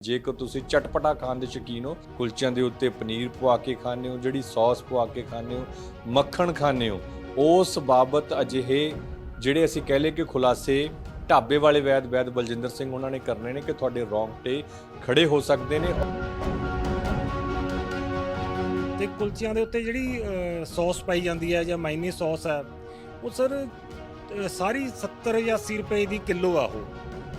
ਜੇਕਰ ਤੁਸੀਂ ਚਟਪਟਾ ਖਾਣ ਦੇ ਸ਼ੌਕੀਨ ਹੋ ਕੁਲਚਿਆਂ ਦੇ ਉੱਤੇ ਪਨੀਰ ਪਵਾ ਕੇ ਖਾਂਦੇ ਹੋ ਜਿਹੜੀ ਸੌਸ ਪਵਾ ਕੇ ਖਾਂਦੇ ਹੋ ਮੱਖਣ ਖਾਂਦੇ ਹੋ ਉਸ ਬਾਬਤ ਅਜਿਹੇ ਜਿਹੜੇ ਅਸੀਂ ਕਹਿ ਲਏ ਕਿ ਖੁਲਾਸੇ ਢਾਬੇ ਵਾਲੇ ਵੈਦ ਵੈਦ ਬਲਜਿੰਦਰ ਸਿੰਘ ਉਹਨਾਂ ਨੇ ਕਰਨੇ ਨੇ ਕਿ ਤੁਹਾਡੇ ਰੌਂਗਟੇ ਖੜੇ ਹੋ ਸਕਦੇ ਨੇ। ਤੇ ਕੁਲਚਿਆਂ ਦੇ ਉੱਤੇ ਜਿਹੜੀ ਅ, ਸੌਸ ਪਾਈ ਜਾਂਦੀ ਹੈ ਜਾਂ ਮਾਇਨੀ ਸੌਸ ਹੈ ਉਹ ਸਰ ਸਾਰੀ 70 ਜਾਂ 80 ਰੁਪਏ ਦੀ ਕਿਲੋ ਆ ਉਹ।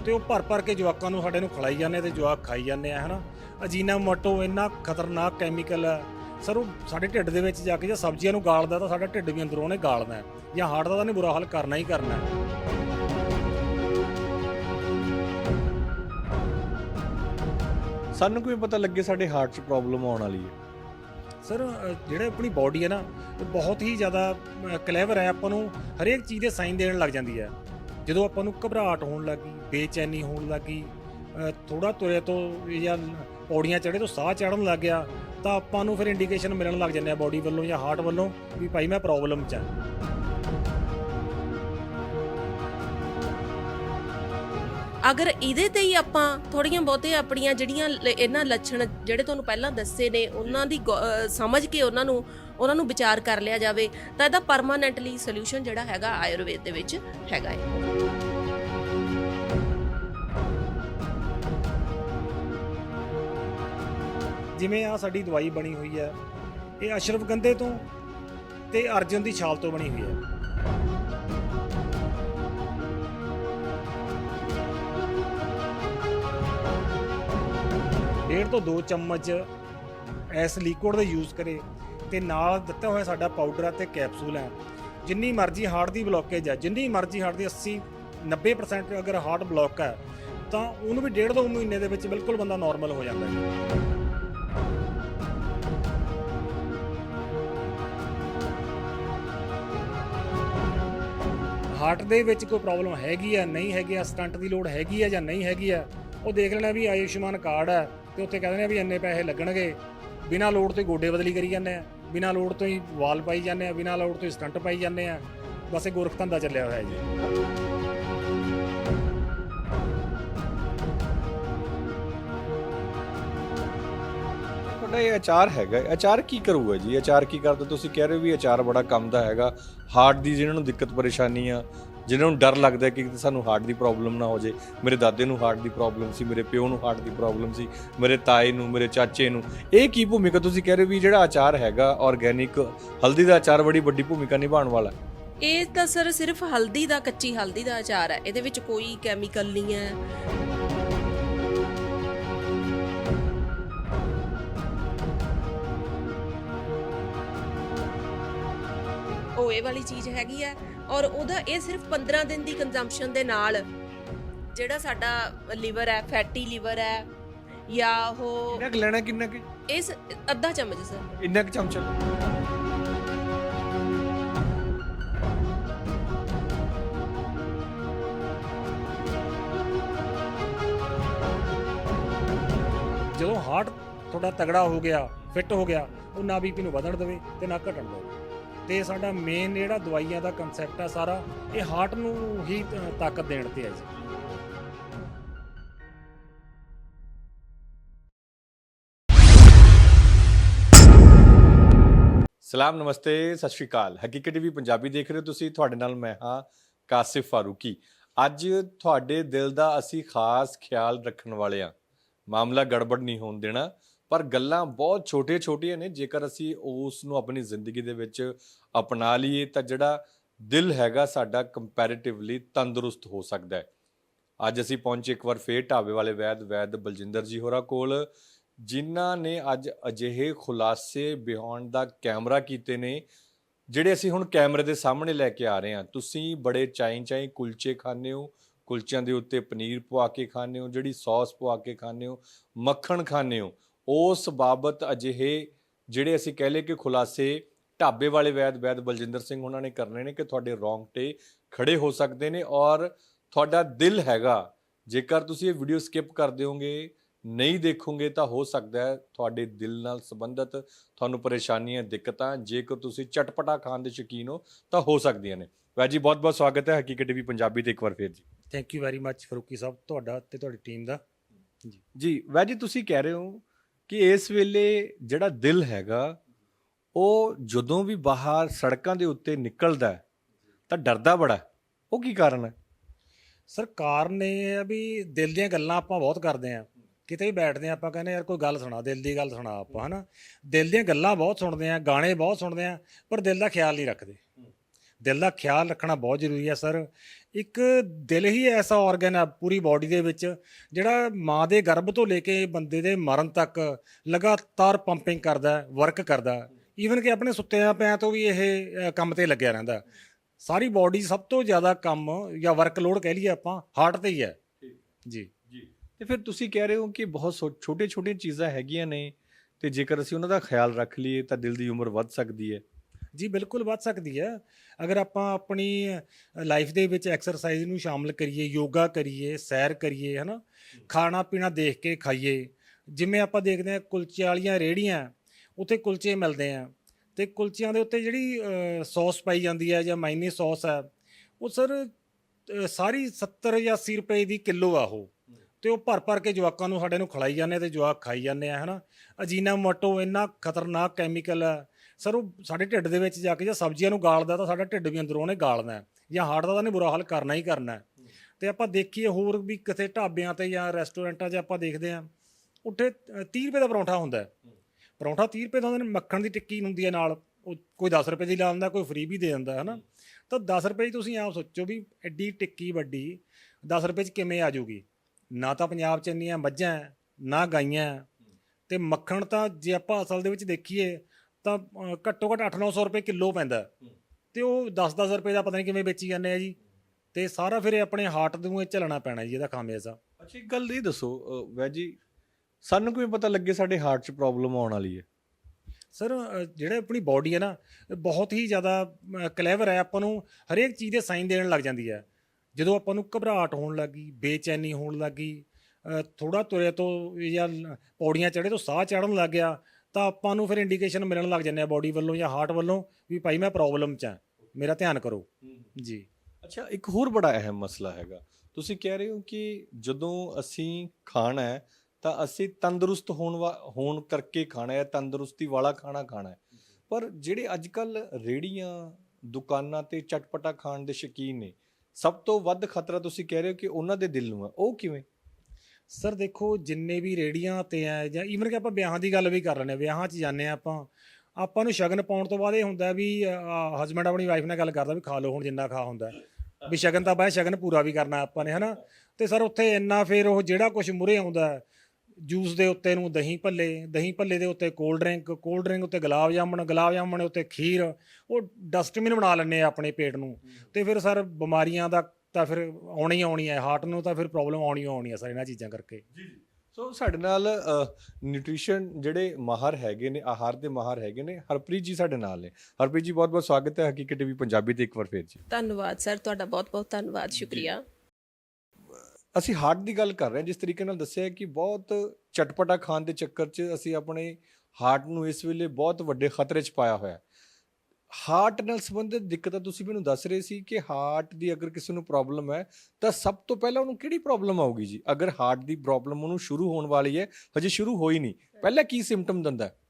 ਤੇ ਉਹ ਭਰ ਭਰ ਕੇ ਜਵਾਕਾਂ ਨੂੰ ਸਾਡੇ ਨੂੰ ਖਿਲਾਈ ਜਾਂਦੇ ਤੇ ਜਵਾਕ ਖਾਈ ਜਾਂਦੇ ਆ ਹਨਾ? ਅਜੀਨਾ ਮੋਟੋ ਇੰਨਾ ਖਤਰਨਾਕ ਕੈਮੀਕਲ ਹੈ ਸਰ ਉਹ ਸਾਡੇ ਢਿੱਡ ਦੇ ਵਿੱਚ ਜਾ ਕੇ ਜੇ ਸਬਜ਼ੀਆਂ ਨੂੰ ਗਾਲਦਾ ਤਾਂ ਸਾਡਾ ਢਿੱਡ ਵੀ ਅੰਦਰੋਂ ਉਹਨੇ ਗਾਲਣਾ ਹੈ। ਜਾਂ ਹਾਰਟ ਦਾ ਤਾਂ ਉਹਨੇ ਬੁਰਾ ਹਾਲ ਕਰਨਾ ਹੀ ਕਰਨਾ ਹੈ। ਸਾਨੂੰ ਕੋਈ ਪਤਾ ਲੱਗੇ ਸਾਡੇ ਹਾਰਟ 'ਚ ਪ੍ਰੋਬਲਮ ਆਉਣ ਵਾਲੀ ਹੈ? ਸਰ ਜਿਹੜੇ ਆਪਣੀ ਬਾਡੀ ਹੈ ਨਾ ਬਹੁਤ ਹੀ ਜ਼ਿਆਦਾ ਕਲੇਵਰ ਹੈ। ਆਪਾਂ ਨੂੰ ਹਰੇਕ ਚੀਜ਼ ਦੇ ਸਾਈਨ ਦੇਣ ਲੱਗ ਜਾਂਦੀ ਹੈ। ਜਦੋਂ ਆਪਾਂ ਨੂੰ ਘਬਰਾਹਟ ਹੋਣ ਲੱਗੀ ਬੇਚੈਨੀ ਹੋਣ ਲੱਗੀ ਥੋੜਾ ਤੁਰੇ ਤੋਂ ਜਾਂ ਪੌੜੀਆਂ ਚੜੇ ਤੋਂ ਸਾਹ ਚੜਨ ਲੱਗ ਗਿਆ, ਤਾਂ ਆਪਾਂ ਨੂੰ ਫਿਰ ਇੰਡੀਕੇਸ਼ਨ ਮਿਲਣ ਲੱਗ ਜਾਂਦੇ ਆ ਬਾਡੀ ਵੱਲੋਂ ਜਾਂ ਹਾਰਟ ਵੱਲੋਂ ਵੀ ਭਾਈ ਮੈਂ ਪ੍ਰੋਬਲਮ ਚ ਹਾਂ ਅਗਰ ਇਹਦੇ ਤੇ ਹੀ ਆਪਾਂ ਥੋੜੀਆਂ ਬਹੁਤੇ ਆਪਣੀਆਂ ਜਿਹੜੀਆਂ ਇਹਨਾਂ ਲੱਛਣ ਜਿਹੜੇ ਤੁਹਾਨੂੰ ਪਹਿਲਾਂ ਦੱਸੇ ਨੇ, ਉਹਨਾਂ ਦੀ ਗੌ- ਸਮਝ ਕੇ ਉਹਨਾਂ ਨੂੰ ਉਹਨਾਂ ਨੂੰ ਵਿਚਾਰ ਕਰ ਲਿਆ ਜਾਵੇ, ਤਾਂ ਇਹਦਾ ਪਰਮਾਨੈਂਟਲੀ ਸੋਲੂਸ਼ਨ ਜਿਹੜਾ ਹੈਗਾ ਆਯੁਰਵੇਦ ਦੇ ਵਿੱਚ ਹੈਗਾ ਹੈ ਜਿਵੇਂ ਆ ਸਾਡੀ ਦਵਾਈ ਬਣੀ ਹੋਈ ਹੈ, ਇਹ ਅਸ਼ਰਫਗੰਧੇ ਤੋਂ ਤੇ ਅਰਜਨ ਦੀ ਛਾਲ ਤੋਂ ਬਣੀ ਹੋਈ ਹੈ। ਡੇਢ ਤੋਂ 2 ਚਮਚ ਇਸ ਲਿਕੁਇਡ ਦਾ ਯੂਜ਼ ਕਰੇ ਤੇ ਨਾਲ ਦਿੱਤਾ ਹੋਇਆ ਸਾਡਾ ਪਾਊਡਰ ਆ ਤੇ ਕੈਪਸੂਲ ਹੈ। ਜਿੰਨੀ ਮਰਜ਼ੀ ਹਾਰਟ ਦੀ ਬਲੋਕੇਜ ਹੈ, ਜਿੰਨੀ ਮਰਜ਼ੀ ਹਾਰਟ ਦੀ 80 90% ਅਗਰ ਹਾਰਟ ਬਲੌਕ ਹੈ, ਤਾਂ ਉਹਨੂੰ ਵੀ ਡੇਢ ਦੋ ਮਹੀਨੇ ਦੇ ਵਿੱਚ ਬਿਲਕੁਲ ਬੰਦਾ ਨਾਰਮਲ ਹੋ ਜਾਂਦਾ ਹੈ। ਹਾਰਟ ਦੇ ਵਿੱਚ ਕੋਈ ਪ੍ਰੋਬਲਮ ਹੈਗੀ ਆ, ਨਹੀਂ ਹੈਗੀ ਆ, ਸਟੰਟ ਦੀ ਲੋੜ ਹੈਗੀ ਆ ਜਾਂ ਨਹੀਂ ਹੈਗੀ ਆ, ਉਹ ਦੇਖ ਲੈਣਾ ਵੀ ਆਯੁਸ਼ਮਾਨ ਕਾਰਡ ਆ ਤੇ ਉੱਥੇ ਕਹਿੰਦੇ ਨੇ ਵੀ ਇੰਨੇ ਪੈਸੇ ਲੱਗਣਗੇ। ਬਿਨਾਂ ਲੋੜ ਤੋਂ ਗੋਡੇ ਬਦਲੀ ਕਰੀ ਜਾਂਦੇ ਆ, ਬਿਨਾਂ ਲੋੜ ਤੋਂ ਹੀ ਵਾਲ ਪਾਈ ਜਾਂਦੇ ਆ, ਬਿਨਾਂ ਲੋੜ ਤੋਂ ਹੀ ਸਟੰਟ ਪਾਈ ਜਾਂਦੇ ਆ। ਬਸ ਇਹ ਗੋਰਖ ਧੰਦਾ ਚੱਲਿਆ ਹੋਇਆ ਜੀ। ਤੁਹਾਡਾ ਅਚਾਰ ਹੈਗਾ ਅਚਾਰ ਕੀ ਕਰੂਗਾ ਜੀ? ਅਚਾਰ ਕੀ ਕਰਦਾ? ਤੁਸੀਂ ਕਹਿ ਰਹੇ ਹੋ ਵੀ ਅਚਾਰ ਬੜਾ ਕੰਮ ਦਾ ਹੈਗਾ। ਹਾਰਟ ਦੀ ਜਿਹਨਾਂ ਨੂੰ ਦਿੱਕਤ ਪਰੇਸ਼ਾਨੀ ਆ ਜਿਨ੍ਹਾਂ ਨੂੰ ਡਰ ਲੱਗਦਾ ਕਿ ਸਾਨੂੰ ਹਾਰਟ ਦੀ ਪ੍ਰੋਬਲਮ ਨਾ ਹੋ ਜੇ ਮੇਰੇ ਦਾਦੇ ਨੂੰ ਹਾਰਟ ਦੀ ਪ੍ਰੋਬਲਮ ਸੀ, ਮੇਰੇ ਪਿਓ ਨੂੰ ਹਾਰਟ ਦੀ ਪ੍ਰੋਬਲਮ ਸੀ, ਮੇਰੇ ਤਾਏ ਨੂੰ, ਮੇਰੇ ਚਾਚੇ ਨੂੰ। ਇਹ ਕੀ ਭੂਮਿਕਾ? ਤੁਸੀਂ ਕਹਿ ਰਹੇ ਵੀ ਜਿਹੜਾ ਅਚਾਰ ਹੈਗਾ ਆਰਗੇਨਿਕ ਹਲਦੀ ਦਾ ਅਚਾਰ ਬੜੀ ਵੱਡੀ ਭੂਮਿਕਾ ਨਿਭਾਉਣ ਵਾਲਾ ਹੈ। ਇਹ ਤਾਂ ਸਰ ਸਿਰਫ ਹਲਦੀ ਦਾ, ਕੱਚੀ ਹਲਦੀ ਦਾ ਅਚਾਰ ਹੈ। ਇਹਦੇ ਵਿੱਚ ਕੋਈ ਕੈਮੀਕਲ ਨਹੀਂ ਹੈ। ਉਹ ਇਹ ਵਾਲੀ ਚੀਜ਼ ਹੈਗੀ ਹੈ ਔਰ ਉਹਦਾ ਇਹ ਸਿਰਫ 15 ਦਿਨ ਦੀ ਕੰਜ਼ੰਪਸ਼ਨ ਦੇ ਨਾਲ ਜਿਹੜਾ ਸਾਡਾ ਲੀਵਰ ਹੈ ਫੈਟੀ ਲੀਵਰ ਹੈ ਜਾਂ ਉਹ ਕਿੰਨਾ ਕੁ ਲੈਣਾ ਕਿੰਨਾ ਕੁ? ਇਸ ਅੱਧਾ ਚਮਚ ਸਰ ਇੰਨਾ ਕੁ ਚਮਚਾ ਜਦੋਂ ਹਾਰਟ ਤੁਹਾਡਾ ਤਗੜਾ ਹੋ ਗਿਆ ਫਿੱਟ ਹੋ ਗਿਆ ਉਹ ਨਾ ਬੀਪੀ ਨੂੰ ਵਧਣ ਦੇਵੇ ਤੇ ਨਾ ਘਟਣ ਦੇਵੇ। ਤੇ ਸਾਡਾ ਮੇਨ ਜਿਹੜਾ ਦਵਾਈਆਂ ਦਾ ਕਨਸੈਪਟ ਆ ਸਾਰਾ, ਇਹ ਹਾਰਟ ਨੂੰ ਹੀ ਤਾਕਤ ਦੇਣ ਤੇ ਹੈ ਜੀ। ਸਲਾਮ, ਨਮਸਤੇ, ਸਤਿ ਸ਼੍ਰੀ ਅਕਾਲ। ਹਕੀਕਤ ਟੀਵੀ ਪੰਜਾਬੀ ਦੇਖ ਰਹੇ ਹੋ ਤੁਸੀਂ, ਤੁਹਾਡੇ ਨਾਲ ਮੈਂ ਹਾਂ ਕਾਸਿਫ ਫਾਰੂਕੀ। ਅੱਜ ਤੁਹਾਡੇ ਦਿਲ ਦਾ ਅਸੀਂ ਖਾਸ ਖਿਆਲ ਰੱਖਣ ਵਾਲੇ ਆ ਮਾਮਲਾ ਗੜਬੜ ਨਹੀਂ ਹੋਣ ਦੇਣਾ ਪਰ ਗੱਲਾਂ ਬਹੁਤ ਛੋਟੀਆਂ-ਛੋਟੀਆਂ ਨੇ, ਜੇਕਰ ਅਸੀਂ ਉਸ ਨੂੰ ਆਪਣੀ ਜ਼ਿੰਦਗੀ ਦੇ ਵਿੱਚ ਅਪਣਾ ਲਈਏ ਤਾਂ ਜਿਹੜਾ ਦਿਲ ਹੈਗਾ ਸਾਡਾ ਕੰਪੈਰੀਟਿਵਲੀ ਤੰਦਰੁਸਤ ਹੋ ਸਕਦਾ ਹੈ। ਅੱਜ ਅਸੀਂ ਪਹੁੰਚੇ ਇੱਕ ਵਾਰ ਫੇਰ ਢਾਬੇ ਵਾਲੇ ਵੈਦ ਵੈਦ ਬਲਜਿੰਦਰ ਜੀ ਹੋਰਾਂ ਕੋਲ, ਜਿਨ੍ਹਾਂ ਨੇ ਅੱਜ ਅਜਿਹੇ ਖੁਲਾਸੇ ਬਿਹਾਉਂਡ ਦਾ ਕੈਮਰਾ ਕੀਤੇ ਨੇ, ਜਿਹੜੇ ਅਸੀਂ ਹੁਣ ਕੈਮਰੇ ਦੇ ਸਾਹਮਣੇ ਲੈ ਕੇ ਆ ਰਹੇ ਹਾਂ। ਤੁਸੀਂ ਬੜੇ ਚਾਈ ਚਾਈ ਕੁਲਚੇ ਖਾਂਦੇ ਹੋ, ਕੁਲਚਿਆਂ ਦੇ ਉੱਤੇ ਪਨੀਰ ਪਵਾ ਕੇ ਖਾਂਦੇ ਹੋ, ਜਿਹੜੀ ਸੌਸ ਪਵਾ ਕੇ ਖਾਂਦੇ ਹੋ, ਮੱਖਣ ਖਾਂਦੇ ਹੋ ਉਸ ਬਾਬਤ ਅਜਿਹੇ ਜਿਹੜੇ ਅਸੀਂ ਕਹਿ ਲਏ ਕਿ ਖੁਲਾਸੇ ਢਾਬੇ ਵਾਲੇ ਵੈਦ ਵੈਦ ਬਲਜਿੰਦਰ ਸਿੰਘ ਉਹਨਾਂ ਨੇ ਕਰਨੇ ਨੇ ਕਿ ਤੁਹਾਡੇ ਰੌਂਗਟੇ ਖੜੇ ਹੋ ਸਕਦੇ ਨੇ ਔਰ ਤੁਹਾਡਾ ਦਿਲ ਹੈਗਾ। ਜੇਕਰ ਤੁਸੀਂ ਇਹ ਵੀਡੀਓ ਸਕਿਪ ਕਰ ਦਿਓਗੇ ਨਹੀਂ ਦੇਖੋਗੇ ਤਾਂ ਹੋ ਸਕਦਾ ਹੈ ਤੁਹਾਡੇ ਦਿਲ ਨਾਲ ਸੰਬੰਧਿਤ ਤੁਹਾਨੂੰ ਪਰੇਸ਼ਾਨੀਆਂ ਦਿੱਕਤਾਂ ਜੇਕਰ ਤੁਸੀਂ ਚਟਪਟਾ ਖਾਣ ਦੇ ਸ਼ੌਕੀਨ ਹੋ ਤਾਂ ਹੋ ਸਕਦੀਆਂ ਨੇ। ਵੈ ਜੀ ਬਹੁਤ ਬਹੁਤ ਸਵਾਗਤ ਹੈ ਹਕੀਕਤ ਟੀਵੀ ਪੰਜਾਬੀ ਤੇ ਇੱਕ ਵਾਰ ਫੇਰ ਜੀ। Thank you very much Farooqui ਸਾਹਿਬ ਤੁਹਾਡਾ ਤੇ ਤੁਹਾਡੀ ਟੀਮ ਦਾ। ਜੀ। ਜੀ ਵੈਜੀ ਤੁਸੀਂ ਕਹਿ ਰਹੇ ਹੋ ਕਿ ਇਸ ਵੇਲੇ ਜਿਹੜਾ ਦਿਲ ਹੈਗਾ, ਉਹ ਜਦੋਂ ਵੀ ਬਾਹਰ ਸੜਕਾਂ ਦੇ ਉੱਤੇ ਨਿਕਲਦਾ ਤਾਂ ਡਰਦਾ ਬੜਾ ਉਹ ਕੀ ਕਾਰਨ ਹੈ? ਸਰ, ਕਾਰਨ ਇਹ ਆ ਵੀ ਦਿਲ ਦੀਆਂ ਗੱਲਾਂ ਆਪਾਂ ਬਹੁਤ ਕਰਦੇ ਆ ਕਿਤੇ ਵੀ ਬੈਠਦੇ ਆ ਆਪਾਂ ਕਹਿੰਦੇ ਯਾਰ ਕੋਈ ਗੱਲ ਸੁਣਾ, ਦਿਲ ਦੀ ਗੱਲ ਸੁਣਾ ਆਪਾਂ, ਹਨਾ? ਦਿਲ ਦੀਆਂ ਗੱਲਾਂ ਬਹੁਤ ਸੁਣਦੇ ਆ ਗਾਣੇ ਬਹੁਤ ਸੁਣਦੇ ਆ ਪਰ ਦਿਲ ਦਾ ਖਿਆਲ ਨਹੀਂ ਰੱਖਦੇ। ਦਿਲ ਦਾ ਖਿਆਲ ਰੱਖਣਾ ਬਹੁਤ ਜ਼ਰੂਰੀ ਹੈ ਸਰ। ਇੱਕ ਦਿਲ ਹੀ ਐਸਾ ਆਰਗਨ ਹੈ ਪੂਰੀ ਬਾਡੀ ਦੇ ਵਿੱਚ ਜਿਹੜਾ ਮਾਂ ਦੇ ਗਰਭ ਤੋਂ ਲੈ ਕੇ ਬੰਦੇ ਦੇ ਮਰਨ ਤੱਕ ਲਗਾਤਾਰ ਪੰਪਿੰਗ ਕਰਦਾ ਵਰਕ ਕਰਦਾ। ਈਵਨ ਕਿ ਆਪਣੇ ਸੁੱਤਿਆਂ ਪਿਆਂ ਤੋਂ ਵੀ ਇਹ ਕੰਮ ਤੇ ਲੱਗਿਆ ਰਹਿੰਦਾ। ਸਾਰੀ ਬਾਡੀ ਸਭ ਤੋਂ ਜ਼ਿਆਦਾ ਕੰਮ ਜਾਂ ਵਰਕਲੋਡ ਕਹਿ ਲਈਏ ਆਪਾਂ ਹਾਰਟ ਤੇ ਹੀ ਹੈ। ਜੀ। ਤੇ ਫਿਰ ਤੁਸੀਂ ਕਹਿ ਰਹੇ ਹੋ ਕਿ ਬਹੁਤ ਛੋਟੇ ਛੋਟੀਆਂ ਚੀਜ਼ਾਂ ਹੈਗੀਆਂ ਨੇ ਤੇ ਜੇਕਰ ਅਸੀਂ ਉਹਨਾਂ ਦਾ ਖਿਆਲ ਰੱਖ ਲਈਏ ਤਾਂ ਦਿਲ ਦੀ ਉਮਰ ਵੱਧ ਸਕਦੀ ਹੈ। ਜੀ ਬਿਲਕੁਲ ਵੱਧ ਸਕਦੀ ਹੈ। ਅਗਰ ਆਪਾਂ ਆਪਣੀ ਲਾਈਫ ਦੇ ਵਿੱਚ ਐਕਸਰਸਾਈਜ਼ ਨੂੰ ਸ਼ਾਮਲ ਕਰੀਏ ਯੋਗਾ ਕਰੀਏ ਸੈਰ ਕਰੀਏ ਹਨਾ ਖਾਣਾ ਪੀਣਾ ਦੇਖ ਕੇ ਖਾਈਏ ਜਿਵੇਂ ਆਪਾਂ ਦੇਖਦੇ ਹਾਂ ਕੁਲਚੇ ਵਾਲੀਆਂ ਰੇੜੀਆਂ ਉੱਥੇ ਕੁਲਚੇ ਮਿਲਦੇ ਆ ਤੇ ਕੁਲਚਿਆਂ ਦੇ ਉੱਤੇ ਜਿਹੜੀ ਸੌਸ ਪਾਈ ਜਾਂਦੀ ਹੈ ਜਾਂ ਮਾਇਨੀ ਸੌਸ ਹੈ ਉਹ ਸਰ ਸਾਰੀ 70 ਜਾਂ 80 ਰੁਪਏ ਦੀ ਕਿਲੋ ਆ ਉਹ। ਤੇ ਉਹ ਭਰ ਭਰ ਕੇ ਜਵਾਕਾਂ ਨੂੰ ਸਾਡੇ ਨੂੰ ਖਿਲਾਈ ਜਾਂਦੇ ਆ ਤੇ ਜਵਾਕ ਖਾਈ ਜਾਂਦੇ ਆ ਹਨਾ। ਅਜੀਨਾ ਮੋਟੋ ਇੰਨਾ ਖਤਰਨਾਕ ਕੈਮੀਕਲ ਹੈ ਸਰ ਉਹ ਸਾਡੇ ਢਿੱਡ ਦੇ ਵਿੱਚ ਜਾ ਕੇ ਜੇ ਸਬਜ਼ੀਆਂ ਨੂੰ ਗਾਲਦਾ ਤਾਂ ਸਾਡਾ ਢਿੱਡ ਵੀ ਅੰਦਰੋਂ ਉਹਨੇ ਗਾਲਣਾ ਹੈ ਜਾਂ ਹਾਰਟ ਦਾ ਤਾਂ ਨਹੀਂ ਬੁਰਾ ਹਾਲ ਕਰਨਾ ਹੀ ਕਰਨਾ ਹੈ। ਤੇ ਆਪਾਂ ਦੇਖੀਏ ਹੋਰ ਵੀ ਕਿਤੇ ਢਾਬਿਆਂ ਤੇ ਜਾਂ ਰੈਸਟੋਰੈਂਟਾਂ 'ਚ ਆਪਾਂ ਦੇਖਦੇ ਹਾਂ ਉੱਥੇ ਅ, 30 ਰੁਪਏ ਦਾ ਪਰੌਂਠਾ ਹੁੰਦਾ ਪਰੌਂਠਾ 30 ਰੁਪਏ ਦਾ ਹੁੰਦਾ ਮੱਖਣ ਦੀ ਟਿੱਕੀ ਹੁੰਦੀ ਹੈ ਨਾਲ ਉਹ ਕੋਈ 10 ਰੁਪਏ ਦੀ ਲਾ ਦਿੰਦਾ ਕੋਈ ਫ੍ਰੀ ਵੀ ਦੇ ਦਿੰਦਾ ਹੈ ਨਾ ਤਾਂ 10 ਰੁਪਏ ਦੀ ਤੁਸੀਂ ਆਪ ਸੋਚੋ ਵੀ ਐਡੀ ਟਿੱਕੀ ਵੱਡੀ 10 ਰੁਪਏ 'ਚ ਕਿਵੇਂ ਆ ਜਾਊਗੀ? ਨਾ ਤਾਂ ਪੰਜਾਬ 'ਚ ਇੰਨੀਆਂ ਮੱਝਾਂ ਨਾ ਗਾਈਆਂ ਹੈ, ਤੇ ਮੱਖਣ ਤਾਂ ਜੇ ਆਪਾਂ ਅਸਲ ਦੇ ਵਿੱਚ ਦੇਖੀਏ ਤਾਂ ਘੱਟੋ ਘੱਟ 8-900 ਰੁਪਏ ਕਿਲੋ ਪੈਂਦਾ। ਤੇ ਉਹ 10-10 ਰੁਪਏ ਦਾ ਪਤਾ ਨਹੀਂ ਕਿਵੇਂ ਵੇਚੀ ਜਾਂਦੇ ਆ ਜੀ। ਤੇ ਸਾਰਾ ਫਿਰ ਇਹ ਆਪਣੇ ਹਾਰਟ ਨੂੰ ਇਹ ਝੱਲਣਾ ਪੈਣਾ ਜੀ ਇਹਦਾ ਖਾਮਿਆਜ਼ਾ ਅੱਛਾ ਇੱਕ ਗੱਲ ਇਹ ਦੱਸੋ ਵੈਜੀ ਸਾਨੂੰ ਕਿਵੇਂ ਪਤਾ ਲੱਗੇ ਸਾਡੇ ਹਾਰਟ 'ਚ ਪ੍ਰੋਬਲਮ ਆਉਣ ਵਾਲੀ ਹੈ? ਸਰ ਜਿਹੜੇ ਆਪਣੀ ਬਾਡੀ ਹੈ ਨਾ ਬਹੁਤ ਹੀ ਜ਼ਿਆਦਾ ਕਲੇਵਰ ਹੈ। ਆਪਾਂ ਨੂੰ ਹਰੇਕ ਚੀਜ਼ ਦੇ ਸਾਈਨ ਦੇਣ ਲੱਗ ਜਾਂਦੀ ਹੈ। ਜਦੋਂ ਆਪਾਂ ਨੂੰ ਘਬਰਾਹਟ ਹੋਣ ਲੱਗੀ ਬੇਚੈਨੀ ਹੋਣ ਲੱਗੀ ਥੋੜਾ ਤੁਰੇ ਤੋਂ ਜਾਂ ਪੌੜੀਆਂ ਚੜੇ ਤੋਂ ਸਾਹ ਚੜਨ ਲੱਗ ਗਿਆ ਤਾਂ ਆਪਾਂ ਨੂੰ ਫਿਰ ਇੰਡੀਕੇਸ਼ਨ ਮਿਲਣ ਲੱਗ ਜਾਂਦੇ ਆ ਬਾਡੀ ਵੱਲੋਂ ਜਾਂ ਹਾਰਟ ਵੱਲੋਂ ਵੀ ਭਾਈ ਮੈਂ ਪ੍ਰੋਬਲਮ 'ਚ ਹਾਂ ਮੇਰਾ ਧਿਆਨ ਕਰੋ। ਜੀ। ਅੱਛਾ ਇੱਕ ਹੋਰ ਬੜਾ ਅਹਿਮ ਮਸਲਾ ਹੈਗਾ। ਤੁਸੀਂ ਕਹਿ ਰਹੇ ਹੋ ਕਿ ਜਦੋਂ ਅਸੀਂ ਖਾਣਾ ਹੈ ਤਾਂ ਅਸੀਂ ਤੰਦਰੁਸਤ ਹੋਣ ਹੋਣ ਕਰਕੇ ਖਾਣਾ ਹੈ ਤੰਦਰੁਸਤੀ ਵਾਲਾ ਖਾਣਾ ਖਾਣਾ ਹੈ। ਪਰ ਜਿਹੜੇ ਅੱਜ ਕੱਲ ਰੇੜੀਆਂ ਦੁਕਾਨਾਂ ਤੇ ਚਟਪਟਾ ਖਾਣ ਦੇ ਸ਼ੌਕੀਨ ਨੇ ਸਭ ਤੋਂ ਵੱਧ ਖਤਰਾ ਤੁਸੀਂ ਕਹਿ ਰਹੇ ਹੋ ਕਿ ਉਹਨਾਂ ਦੇ ਦਿਲ ਨੂੰ ਹੈ। ਉਹ ਕਿਵੇਂ? ਸਰ ਦੇਖੋ, ਜਿੰਨੇ ਵੀ ਰੇੜੀਆਂ ਤੇ ਆ ਜਾਂ ਈਵਨ ਕਿ ਆਪਾਂ ਵਿਆਹਾਂ ਦੀ ਗੱਲ ਵੀ ਕਰ ਲੈਂਦੇ ਹਾਂ, ਵਿਆਹਾਂ 'ਚ ਜਾਂਦੇ ਆ ਆਪਾਂ ਆਪਾਂ ਨੂੰ ਸ਼ਗਨ ਪਾਉਣ ਤੋਂ ਬਾਅਦ ਇਹ ਹੁੰਦਾ ਵੀ ਹਸਬੰਡ ਆਪਣੀ ਵਾਈਫ ਨਾਲ ਗੱਲ ਕਰਦਾ ਵੀ ਖਾ ਲਓ, ਹੁਣ ਜਿੰਨਾ ਖਾ ਹੁੰਦਾ ਵੀ ਸ਼ਗਨ ਤਾਂ ਬਾਅਦ ਸ਼ਗਨ ਪੂਰਾ ਵੀ ਕਰਨਾ ਆਪਾਂ ਨੇ, ਹਨਾ? ਤੇ ਸਰ ਉੱਥੇ ਇੰਨਾ ਫਿਰ ਉਹ ਜਿਹੜਾ ਕੁਝ ਮੁਰੇ ਆਉਂਦਾ ਜੂਸ ਦੇ ਉੱਤੇ ਨੂੰ ਦਹੀਂ ਭੱਲੇ ਦਹੀਂ ਭੱਲੇ ਦੇ ਉੱਤੇ ਕੋਲਡ ਡਰਿੰਕ ਕੋਲਡ ਡਰਿੰਕ ਉੱਤੇ ਗੁਲਾਬ ਜਾਮਣ ਗੁਲਾਬ ਜਾਮਣ ਦੇ ਉੱਤੇ ਖੀਰ, ਉਹ ਡਸਟਬਿਨ ਬਣਾ ਲੈਂਦੇ ਆ ਆਪਣੇ ਪੇਟ ਨੂੰ। ਤੇ ਫਿਰ ਸਰ ਬਿਮਾਰੀਆਂ ਦਾ ਤਾਂ ਫਿਰ ਆਉਣੀ ਹੀ ਆਉਣੀ ਹੈ ਹਾਰਟ ਨੂੰ ਤਾਂ ਫਿਰ ਪ੍ਰੋਬਲਮ ਆਉਣੀ ਹੀ ਆਉਣੀ ਹੈ ਸਰ ਇਹਨਾਂ ਚੀਜ਼ਾਂ ਕਰਕੇ। ਸੋ ਸਾਡੇ ਨਾਲ ਨਿਊਟ੍ਰੀਸ਼ਨ ਜਿਹੜੇ ਮਾਹਰ ਹੈਗੇ ਨੇ ਆਹਾਰ ਦੇ ਮਾਹਰ ਹੈਗੇ ਨੇ ਹਰਪ੍ਰੀਤ ਜੀ ਸਾਡੇ ਨਾਲ ਨੇ। ਹਰਪ੍ਰੀਤ ਜੀ ਬਹੁਤ ਬਹੁਤ ਸਵਾਗਤ ਹੈ ਹਕੀਕਤ ਟੀਵੀ ਪੰਜਾਬੀ ਤੇ ਇੱਕ ਵਾਰ ਫੇਰ ਜੀ। ਧੰਨਵਾਦ ਸਰ ਤੁਹਾਡਾ ਬਹੁਤ ਬਹੁਤ ਧੰਨਵਾਦ ਸ਼ੁਕਰੀਆ। ਅਸੀਂ ਹਾਰਟ ਦੀ ਗੱਲ ਕਰ ਰਹੇ ਹਾਂ ਜਿਸ ਤਰੀਕੇ ਨਾਲ ਦੱਸਿਆ ਕਿ ਬਹੁਤ ਚਟਪਟਾ ਖਾਣ ਦੇ ਚੱਕਰ 'ਚ ਅਸੀਂ ਆਪਣੇ ਹਾਰਟ ਨੂੰ ਇਸ ਵੇਲੇ ਬਹੁਤ ਵੱਡੇ ਖਤਰੇ 'ਚ ਪਾਇਆ ਹੋਇਆ ਹੈ। ਹਾਰਟ ਨਾਲ ਸੰਬੰਧਿਤ ਦਿੱਕਤਾਂ ਤੁਸੀਂ ਮੈਨੂੰ ਦੱਸ ਰਹੇ ਸੀ ਕਿ ਹਾਰਟ ਦੀ ਅਗਰ ਕਿਸੇ ਨੂੰ ਪ੍ਰੋਬਲਮ ਹੈ ਤਾਂ ਸਭ ਤੋਂ ਪਹਿਲਾਂ ਉਹਨੂੰ ਕਿਹੜੀ ਪ੍ਰੋਬਲਮ ਆਊਗੀ ਜੀ? ਅਗਰ ਹਾਰਟ ਦੀ ਪ੍ਰੋਬਲਮ ਉਹਨੂੰ ਸ਼ੁਰੂ ਹੋਣ ਵਾਲੀ ਹੈ ਹਜੇ ਸ਼ੁਰੂ ਹੋਈ ਨਹੀਂ। ਪਹਿਲਾਂ ਕੀ ਸਿੰਪਟਮ ਦਿੰਦਾ ਹੈ?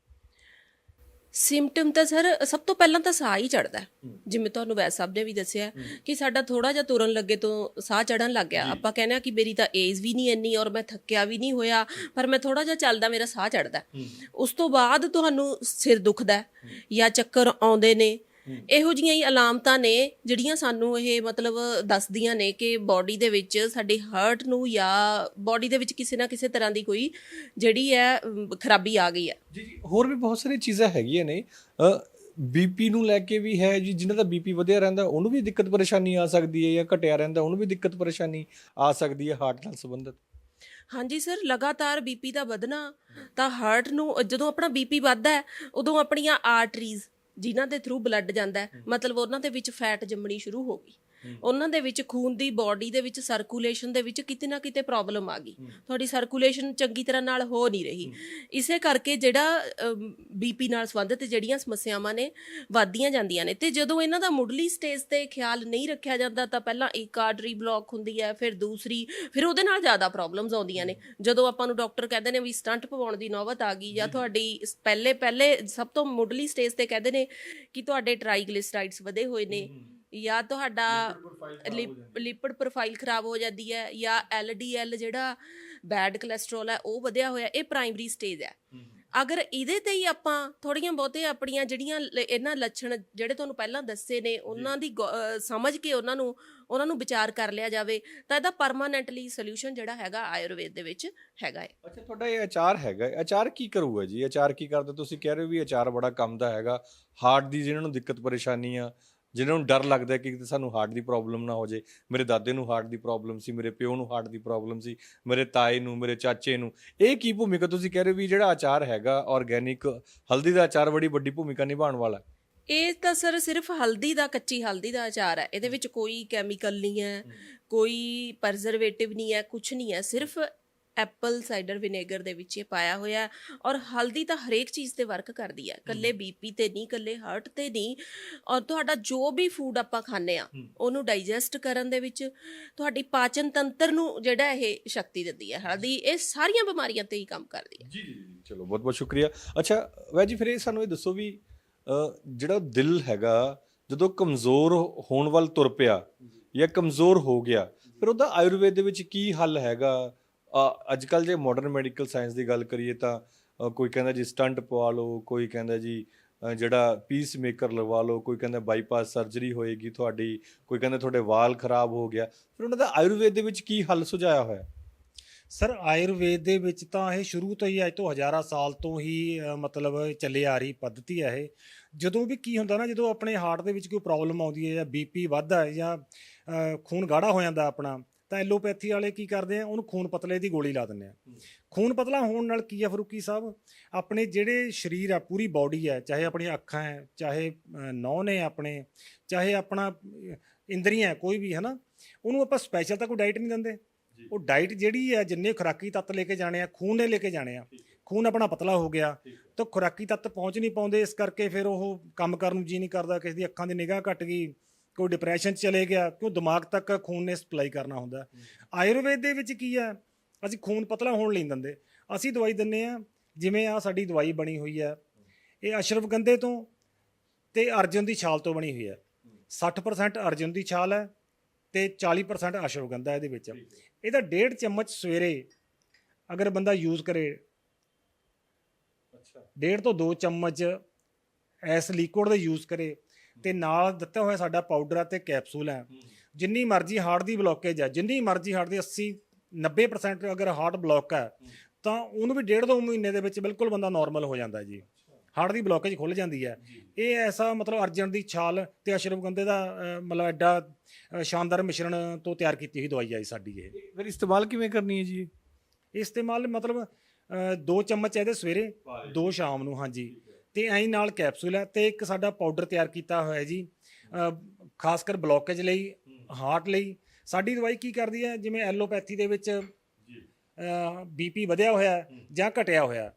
ਸਿੰਪਟਮ ਤਾਂ ਸਰ ਸਭ ਤੋਂ ਪਹਿਲਾਂ ਤਾਂ ਸਾਹ ਹੀ ਚੜਦਾ ਜਿਵੇਂ ਤੁਹਾਨੂੰ ਵੈਦ ਸਾਹਿਬ ਨੇ ਵੀ ਦੱਸਿਆ ਕਿ ਸਾਡਾ ਥੋੜਾ ਜਿਹਾ ਤੁਰਨ ਲੱਗੇ ਤੋਂ ਸਾਹ ਚੜਨ ਲੱਗ ਗਿਆ। ਆਪਾਂ ਕਹਿੰਦੇ ਆ ਕਿ ਮੇਰੀ ਤਾਂ ਏਜ ਵੀ ਨਹੀਂ ਇੰਨੀ ਔਰ ਮੈਂ ਥੱਕਿਆ ਵੀ ਨਹੀਂ ਹੋਇਆ ਪਰ ਮੈਂ ਥੋੜਾ ਜਿਹਾ ਚੱਲਦਾ ਮੇਰਾ ਸਾਹ ਚੜਦਾ ਉਸ ਤੋਂ ਬਾਅਦ ਤੁਹਾਨੂੰ ਸਿਰ ਦੁਖਦਾ ਜਾਂ ਚੱਕਰ ਆਉਂਦੇ ਨੇ ਇਹੋ ਜਿਹੀਆਂ ਹੀ ਅਲਾਮਤਾਂ ਨੇ ਜਿਹੜੀਆਂ ਸਾਨੂੰ ਇਹ ਮਤਲਬ ਦੱਸਦੀਆਂ ਨੇ ਕਿ ਬਾਡੀ ਦੇ ਵਿੱਚ ਸਾਡੀ ਹਾਰਟ ਨੂੰ ਜਾਂ ਬਾਡੀ ਦੇ ਵਿੱਚ ਕਿਸੇ ਨਾ ਕਿਸੇ ਤਰ੍ਹਾਂ ਦੀ ਕੋਈ ਜਿਹੜੀ ਹੈ ਖਰਾਬੀ ਆ ਗਈ ਹੈ। ਜੀ ਜੀ ਹੋਰ ਵੀ ਬਹੁਤ ਸਾਰੀਆਂ ਚੀਜ਼ਾਂ ਹੈਗੀਆਂ ਨੇ। ਬੀਪੀ ਨੂੰ ਲੈ ਕੇ ਵੀ ਹੈ ਜੀ ਜਿਨ੍ਹਾਂ ਦਾ ਬੀਪੀ ਵਧਿਆ ਰਹਿੰਦਾ ਉਹਨੂੰ ਵੀ ਦਿੱਕਤ ਪਰੇਸ਼ਾਨੀ ਆ ਸਕਦੀ ਹੈ ਜਾਂ ਘਟਿਆ ਰਹਿੰਦਾ ਉਹਨੂੰ ਵੀ ਦਿੱਕਤ ਪਰੇਸ਼ਾਨੀ ਆ ਸਕਦੀ ਹੈ ਹਾਰਟ ਨਾਲ ਸੰਬੰਧਿਤ। ਹਾਂਜੀ ਸਰ ਲਗਾਤਾਰ ਬੀਪੀ ਦਾ ਵਧਣਾ ਤਾਂ ਹਾਰਟ ਨੂੰ ਜਦੋਂ ਆਪਣਾ ਬੀਪੀ ਵੱਧਦਾ ਹੈ ਉਦੋਂ ਆਪਣੀਆਂ ਆਰਟਰੀਜ਼ ਜਿਨ੍ਹਾਂ ਦੇ ਥਰੂ ਬਲੱਡ ਜਾਂਦਾ ਹੈ ਮਤਲਬ ਉਹਨਾਂ ਦੇ ਵਿੱਚ ਫੈਟ ਜੰਮਣੀ ਸ਼ੁਰੂ ਹੋ ਗਈ। ਉਹਨਾਂ ਦੇ ਵਿੱਚ ਖੂਨ ਦੀ ਬਾਡੀ ਦੇ ਵਿੱਚ ਸਰਕੂਲੇਸ਼ਨ ਦੇ ਵਿੱਚ ਕਿਤੇ ਨਾ ਕਿਤੇ ਪ੍ਰੋਬਲਮ ਆ ਗਈ। ਤੁਹਾਡੀ ਸਰਕੂਲੇਸ਼ਨ ਚੰਗੀ ਤਰ੍ਹਾਂ ਨਾਲ ਹੋ ਨਹੀਂ ਰਹੀ। ਇਸੇ ਕਰਕੇ ਜਿਹੜਾ ਬੀਪੀ ਨਾਲ ਸੰਬੰਧਿਤ ਜਿਹੜੀਆਂ ਸਮੱਸਿਆਵਾਂ ਨੇ ਵੱਧਦੀਆਂ ਜਾਂਦੀਆਂ ਨੇ। ਤੇ ਜਦੋਂ ਇਹਨਾਂ ਦਾ ਮੁੱਢਲੀ ਸਟੇਜ ਤੇ ਖਿਆਲ ਨਹੀਂ ਰੱਖਿਆ ਜਾਂਦਾ ਤਾਂ ਪਹਿਲਾਂ ਇੱਕ ਆਰਟਰੀ ਬਲੌਕ ਹੁੰਦੀ ਹੈ ਫਿਰ ਦੂਸਰੀ ਫਿਰ ਉਹਦੇ ਨਾਲ ਜ਼ਿਆਦਾ ਪ੍ਰੋਬਲਮਸ ਆਉਂਦੀਆਂ ਨੇ। ਜਦੋਂ ਆਪਾਂ ਨੂੰ ਡਾਕਟਰ ਕਹਿੰਦੇ ਨੇ ਵੀ ਸਟੰਟ ਪਵਾਉਣ ਦੀ ਨੌਬਤ ਆ ਗਈ ਜਾਂ ਤੁਹਾਡੀ ਪਹਿਲੇ ਪਹਿਲੇ ਸਭ ਤੋਂ ਮੁੱਢਲੀ ਸਟੇਜ ਤੇ ਕਹਿੰਦੇ ਨੇ ਕਿ ਤੁਹਾਡੇ ਟ੍ਰਾਈਗਲਿਸਰਾਈਡਸ ਵਧੇ ਹੋਏ ਨੇ। ਜਾਂ ਤੁਹਾਡਾ ਲਿਪਿਡ ਪ੍ਰੋਫਾਈਲ ਖਰਾਬ ਹੋ ਜਾਂਦੀ ਹੈ। ਜਾਂ ਐਲਡੀਐਲ ਜਿਹੜਾ ਬੈਡ ਕੋਲੇਸਟ੍ਰੋਲ ਹੈ ਉਹ ਵਧਿਆ ਹੋਇਆ ਇਹ ਪ੍ਰਾਇਮਰੀ ਸਟੇਜ ਹੈ। ਅਗਰ ਇਹਦੇ ਤੇ ਹੀ ਆਪਾਂ ਥੋੜੀਆਂ ਬਹੁਤੇ ਆਪਣੀਆਂ ਜਿਹੜੀਆਂ ਲ- ਇਹਨਾਂ ਲੱਛਣ ਜਿਹੜੇ ਤੁਹਾਨੂੰ ਪਹਿਲਾਂ ਦੱਸੇ ਨੇ ਉਹਨਾਂ ਦੀ ਗੌ- ਅਹ ਸਮਝ ਕੇ ਉਹਨਾਂ ਨੂੰ ਉਹਨਾਂ ਨੂੰ ਵਿਚਾਰ ਕਰ ਲਿਆ ਜਾਵੇ ਤਾਂ ਇਹਦਾ ਪਰਮਾਨੈਂਟਲੀ ਸੋਲੂਸ਼ਨ ਜਿਹੜਾ ਹੈਗਾ ਆਯੁਰਵੇਦ ਦੇ ਵਿੱਚ ਹੈਗਾ ਹੈ। ਅੱਛਾ ਤੁਹਾਡਾ ਇਹ ਅਚਾਰ ਹੈਗਾ ਇਹ ਅਚਾਰ ਕੀ ਕਰੂਗਾ ਜੀ? ਅਚਾਰ ਕੀ ਕਰਦਾ? ਤੁਸੀਂ ਕਹਿ ਰਹੇ ਹੋ ਵੀ ਅਚਾਰ ਬੜਾ ਕੰਮ ਦਾ ਹੈਗਾ। ਹਾਰਟ ਦੀ ਜਿਹਨਾਂ ਨੂੰ ਦਿੱਕਤ ਪਰੇਸ਼ਾਨੀ ਆ ਜਿਨ੍ਹਾਂ ਨੂੰ ਡਰ ਲੱਗਦਾ ਕਿ ਕਿਤੇ ਸਾਨੂੰ ਹਾਰਟ ਦੀ ਪ੍ਰੋਬਲਮ ਨਾ ਹੋ ਜੇ ਮੇਰੇ ਦਾਦੇ ਨੂੰ ਹਾਰਟ ਦੀ ਪ੍ਰੋਬਲਮ ਸੀ ਮੇਰੇ ਪਿਓ ਨੂੰ ਹਾਰਟ ਦੀ ਪ੍ਰੋਬਲਮ ਸੀ ਮੇਰੇ ਤਾਏ ਨੂੰ ਮੇਰੇ ਚਾਚੇ ਨੂੰ। ਇਹ ਕੀ ਭੂਮਿਕਾ ਤੁਸੀਂ ਕਹਿ ਰਹੇ ਵੀ ਜਿਹੜਾ ਅਚਾਰ ਹੈਗਾ ਆਰਗੇਨਿਕ ਹਲਦੀ ਦਾ ਅਚਾਰ ਬੜੀ ਵੱਡੀ ਭੂਮਿਕਾ ਨਿਭਾਉਣ ਵਾਲਾ। ਇਹ ਤਾਂ ਸਰ ਸਿਰਫ ਹਲਦੀ ਦਾ ਕੱਚੀ ਹਲਦੀ ਦਾ ਅਚਾਰ ਹੈ। ਇਹਦੇ ਵਿੱਚ ਕੋਈ ਕੈਮੀਕਲ ਨਹੀਂ ਹੈ ਕੋਈ ਪ੍ਰਜ਼ਰਵੇਟਿਵ ਨਹੀਂ ਹੈ ਕੁਝ ਨਹੀਂ ਹੈ। ਸਿਰਫ ਐਪਲ ਸਾਈਡਰ ਵਿਨੇਗਰ ਦੇ ਵਿੱਚ ਇਹ ਪਾਇਆ ਹੋਇਆ ਔਰ ਹਲਦੀ ਤਾਂ ਹਰੇਕ ਚੀਜ਼ ਤੇ ਵਰਕ ਕਰਦੀ ਹੈ। ਕੱਲੇ ਬੀਪੀ ਤੇ ਨਹੀਂ ਕੱਲੇ ਹਾਰਟ ਤੇ ਨਹੀਂ ਔਰ ਤੁਹਾਡਾ ਜੋ ਵੀ ਫੂਡ ਆਪਾਂ ਖਾਂਦੇ ਆ ਉਹਨੂੰ ਡਾਈਜੈਸਟ ਕਰਨ ਦੇ ਵਿੱਚ ਤੁਹਾਡੀ ਪਾਚਨ ਤੰਤਰ ਨੂੰ ਜਿਹੜਾ ਇਹ ਸ਼ਕਤੀ ਦਿੰਦੀ ਹੈ। ਹਲਦੀ ਇਹ ਸਾਰੀਆਂ ਬਿਮਾਰੀਆਂ ਤੇ ਹੀ ਕੰਮ ਕਰਦੀ ਹੈ। ਜੀ ਜੀ ਚਲੋ ਬਹੁਤ ਬਹੁਤ ਸ਼ੁਕਰੀਆ। ਅੱਛਾ ਵੈ ਜੀ ਫਿਰ ਇਹ ਸਾਨੂੰ ਇਹ ਦੱਸੋ ਵੀ ਜਿਹੜਾ ਦਿਲ ਹੈਗਾ ਜਦੋਂ ਕਮਜ਼ੋਰ ਹੋਣ ਵੱਲ ਤੁਰ ਪਿਆ ਜਾਂ ਕਮਜ਼ੋਰ ਹੋ ਗਿਆ ਫਿਰ ਉਹਦਾ ਆਯੁਰਵੇਦ ਦੇ ਵਿੱਚ ਕੀ ਹੱਲ ਹੈਗਾ? ਅੱਜ ਕੱਲ ਜੇ ਮਾਡਰਨ ਮੈਡੀਕਲ ਸਾਇੰਸ ਦੀ ਗੱਲ ਕਰੀਏ ਤਾਂ ਕੋਈ ਕਹਿੰਦਾ ਜੀ ਸਟੰਟ ਪਵਾ ਲਓ, ਕੋਈ ਕਹਿੰਦਾ ਜੀ ਜਿਹੜਾ ਪੀਸ ਮੇਕਰ ਲਗਵਾ ਲਓ, ਕੋਈ ਕਹਿੰਦਾ ਬਾਈਪਾਸ ਸਰਜਰੀ ਹੋਏਗੀ ਤੁਹਾਡੀ, ਕੋਈ ਕਹਿੰਦਾ ਤੁਹਾਡੇ ਵਾਲ ਖਰਾਬ ਹੋ ਗਿਆ। ਫਿਰ ਉਹਨਾਂ ਦਾ ਆਯੁਰਵੇਦ ਦੇ ਵਿੱਚ ਕੀ ਹੱਲ ਸੁਝਾਇਆ ਹੋਇਆ? ਸਰ, ਆਯੁਰਵੇਦ ਦੇ ਵਿੱਚ ਤਾਂ ਇਹ ਸ਼ੁਰੂ ਤੋਂ ਹੀ ਅੱਜ ਤੋਂ ਹਜ਼ਾਰਾਂ ਸਾਲ ਤੋਂ ਹੀ ਮਤਲਬ ਚੱਲੇ ਆ ਰਹੀ ਪੱਧਤੀ ਹੈ ਇਹ। ਜਦੋਂ ਵੀ ਕੀ ਹੁੰਦਾ ਨਾ, ਜਦੋਂ ਆਪਣੇ ਹਾਰਟ ਦੇ ਵਿੱਚ ਕੋਈ ਪ੍ਰੋਬਲਮ ਆਉਂਦੀ ਹੈ ਜਾਂ ਬੀਪੀ ਵੱਧਦਾ ਹੈ ਜਾਂ ਖੂਨ ਗਾੜਾ ਹੋ ਜਾਂਦਾ ਆਪਣਾ ਤਾਂ ਐਲੋਪੈਥੀ ਵਾਲੇ ਕੀ ਕਰਦੇ ਆ ਉਹਨੂੰ ਖੂਨ ਪਤਲੇ ਦੀ ਗੋਲੀ ਲਾ ਦਿੰਦੇ ਆ। ਖੂਨ ਪਤਲਾ ਹੋਣ ਨਾਲ ਕੀ ਆ ਫਰੂਕੀ ਸਾਹਿਬ? ਆਪਣੇ ਜਿਹੜੇ ਸਰੀਰ ਆ ਪੂਰੀ ਬਾਡੀ ਹੈ ਚਾਹੇ ਆਪਣੀਆਂ ਅੱਖਾਂ ਹੈ ਚਾਹੇ ਨੌ ਨੇ ਆਪਣੇ ਚਾਹੇ ਆਪਣਾ ਇੰਦਰੀਆਂ ਕੋਈ ਵੀ ਹੈ ਨਾ ਉਹਨੂੰ ਆਪਾਂ ਸਪੈਸ਼ਲ ਤਾਂ ਕੋਈ ਡਾਈਟ ਨਹੀਂ ਦਿੰਦੇ। ਉਹ ਡਾਈਟ ਜਿਹੜੀ ਹੈ ਜਿੰਨੇ ਖੁਰਾਕੀ ਤੱਤ ਲੈ ਕੇ ਜਾਣੇ ਆ ਖੂਨ ਨੇ ਲੈ ਕੇ ਜਾਣੇ ਆ। ਖੂਨ ਆਪਣਾ ਪਤਲਾ ਹੋ ਗਿਆ ਤਾਂ ਖੁਰਾਕੀ ਤੱਤ ਪਹੁੰਚ ਨਹੀਂ ਪਾਉਂਦੇ ਇਸ ਕਰਕੇ ਫਿਰ ਉਹ ਕੰਮ ਕਰਨ ਨੂੰ ਜੀ ਨਹੀਂ ਕਰਦਾ ਕਿਸੇ ਦੀ ਅੱਖਾਂ ਦੀ ਨਿਗਾਹ ਘਟ ਗਈ। ਕੋਈ ਡਿਪਰੈਸ਼ਨ 'ਚ ਚਲੇ ਗਿਆ ਕਿਉਂ ਦਿਮਾਗ ਤੱਕ ਖੂਨ ਨੇ ਸਪਲਾਈ ਕਰਨਾ ਹੁੰਦਾ। ਆਯੁਰਵੇਦ ਦੇ ਵਿੱਚ ਕੀ ਹੈ ਅਸੀਂ ਖੂਨ ਪਤਲਾ ਹੋਣ ਲਈ ਦਿੰਦੇ। ਅਸੀਂ ਦਵਾਈ ਦਿੰਨੇ ਆ ਜਿਵੇਂ ਆ ਸਾਡੀ ਦਵਾਈ ਬਣੀ ਹੋਈ ਹੈ ਇਹ ਅਸ਼ਰਫਗੰਧੇ ਤੋਂ ਤੇ ਅਰਜੁਨ ਦੀ ਛਾਲ ਤੋਂ ਬਣੀ ਹੋਈ ਹੈ। 60% ਅਰਜੁਨ ਦੀ ਛਾਲ ਹੈ ਤੇ 40% ਅਸ਼ਰਫਗੰਧਾ ਇਹਦੇ ਵਿੱਚ। ਇਹਦਾ ਡੇਢ ਚਮਚ ਸਵੇਰੇ ਅਗਰ ਬੰਦਾ ਯੂਜ਼ ਕਰੇ ਅੱਛਾ। ਡੇਢ ਤੋਂ 2 ਚਮਚ ਐਸ ਲਿਕੁਇਡ ਦਾ ਯੂਜ਼ ਕਰੇ ਤੇ ਨਾਲ ਦਿੱਤਾ ਹੋਇਆ ਸਾਡਾ ਪਾਊਡਰ ਆ ਤੇ ਕੈਪਸੂਲ ਹੈ। ਜਿੰਨੀ ਮਰਜ਼ੀ ਹਾਰਟ ਦੀ ਬਲੋਕੇਜ ਹੈ ਜਿੰਨੀ ਮਰਜ਼ੀ ਹਾਰਟ ਦੀ 80 90% ਅਗਰ ਹਾਰਟ ਬਲੌਕ ਹੈ। ਤਾਂ ਉਹਨੂੰ ਵੀ ਡੇਢ ਦੋ ਮਹੀਨੇ ਦੇ ਵਿੱਚ ਬਿਲਕੁਲ ਬੰਦਾ ਨਾਰਮਲ ਹੋ ਜਾਂਦਾ ਜੀ। ਹਾਰਟ ਦੀ ਬਲੋਕੇਜ ਖੁੱਲ ਜਾਂਦੀ ਹੈ ਇਹ ਐਸਾ ਮਤਲਬ ਅਰਜਨ ਦੀ ਛਾਲ ਤੇ ਅਸ਼ਰਫਗੰਧੇ ਦਾ ਮਤਲਬ ਐਡਾ ਸ਼ਾਨਦਾਰ ਮਿਸ਼ਰਣ ਤੋਂ ਤਿਆਰ ਕੀਤੀ ਹੋਈ ਦਵਾਈ ਹੈ ਸਾਡੀ ਇਹ। ਫਿਰ ਇਸਤੇਮਾਲ ਕਿਵੇਂ ਕਰਨੀ ਹੈ ਜੀ? ਇਸਤੇਮਾਲ ਮਤਲਬ ਦੋ ਚਮਚ ਇਹਦੇ ਸਵੇਰੇ ਦੋ ਸ਼ਾਮ ਨੂੰ ਹਾਂਜੀ। ਤੇ ਐਂ ਨਾਲ ਕੈਪਸੂਲ ਹੈ ਤੇ ਇੱਕ ਸਾਡਾ ਪਾਊਡਰ ਤਿਆਰ ਕੀਤਾ ਹੋਇਆ ਜੀ ਖਾਸ ਕਰ ਬਲੋਕੇਜ ਲਈ ਹਾਰਟ ਲਈ। ਸਾਡੀ ਦਵਾਈ ਕੀ ਕਰਦੀ ਹੈ ਜਿਵੇਂ ਐਲੋਪੈਥੀ ਦੇ ਵਿੱਚ ਬੀਪੀ ਵਧਿਆ ਹੋਇਆ ਜਾਂ ਘਟਿਆ ਹੋਇਆ।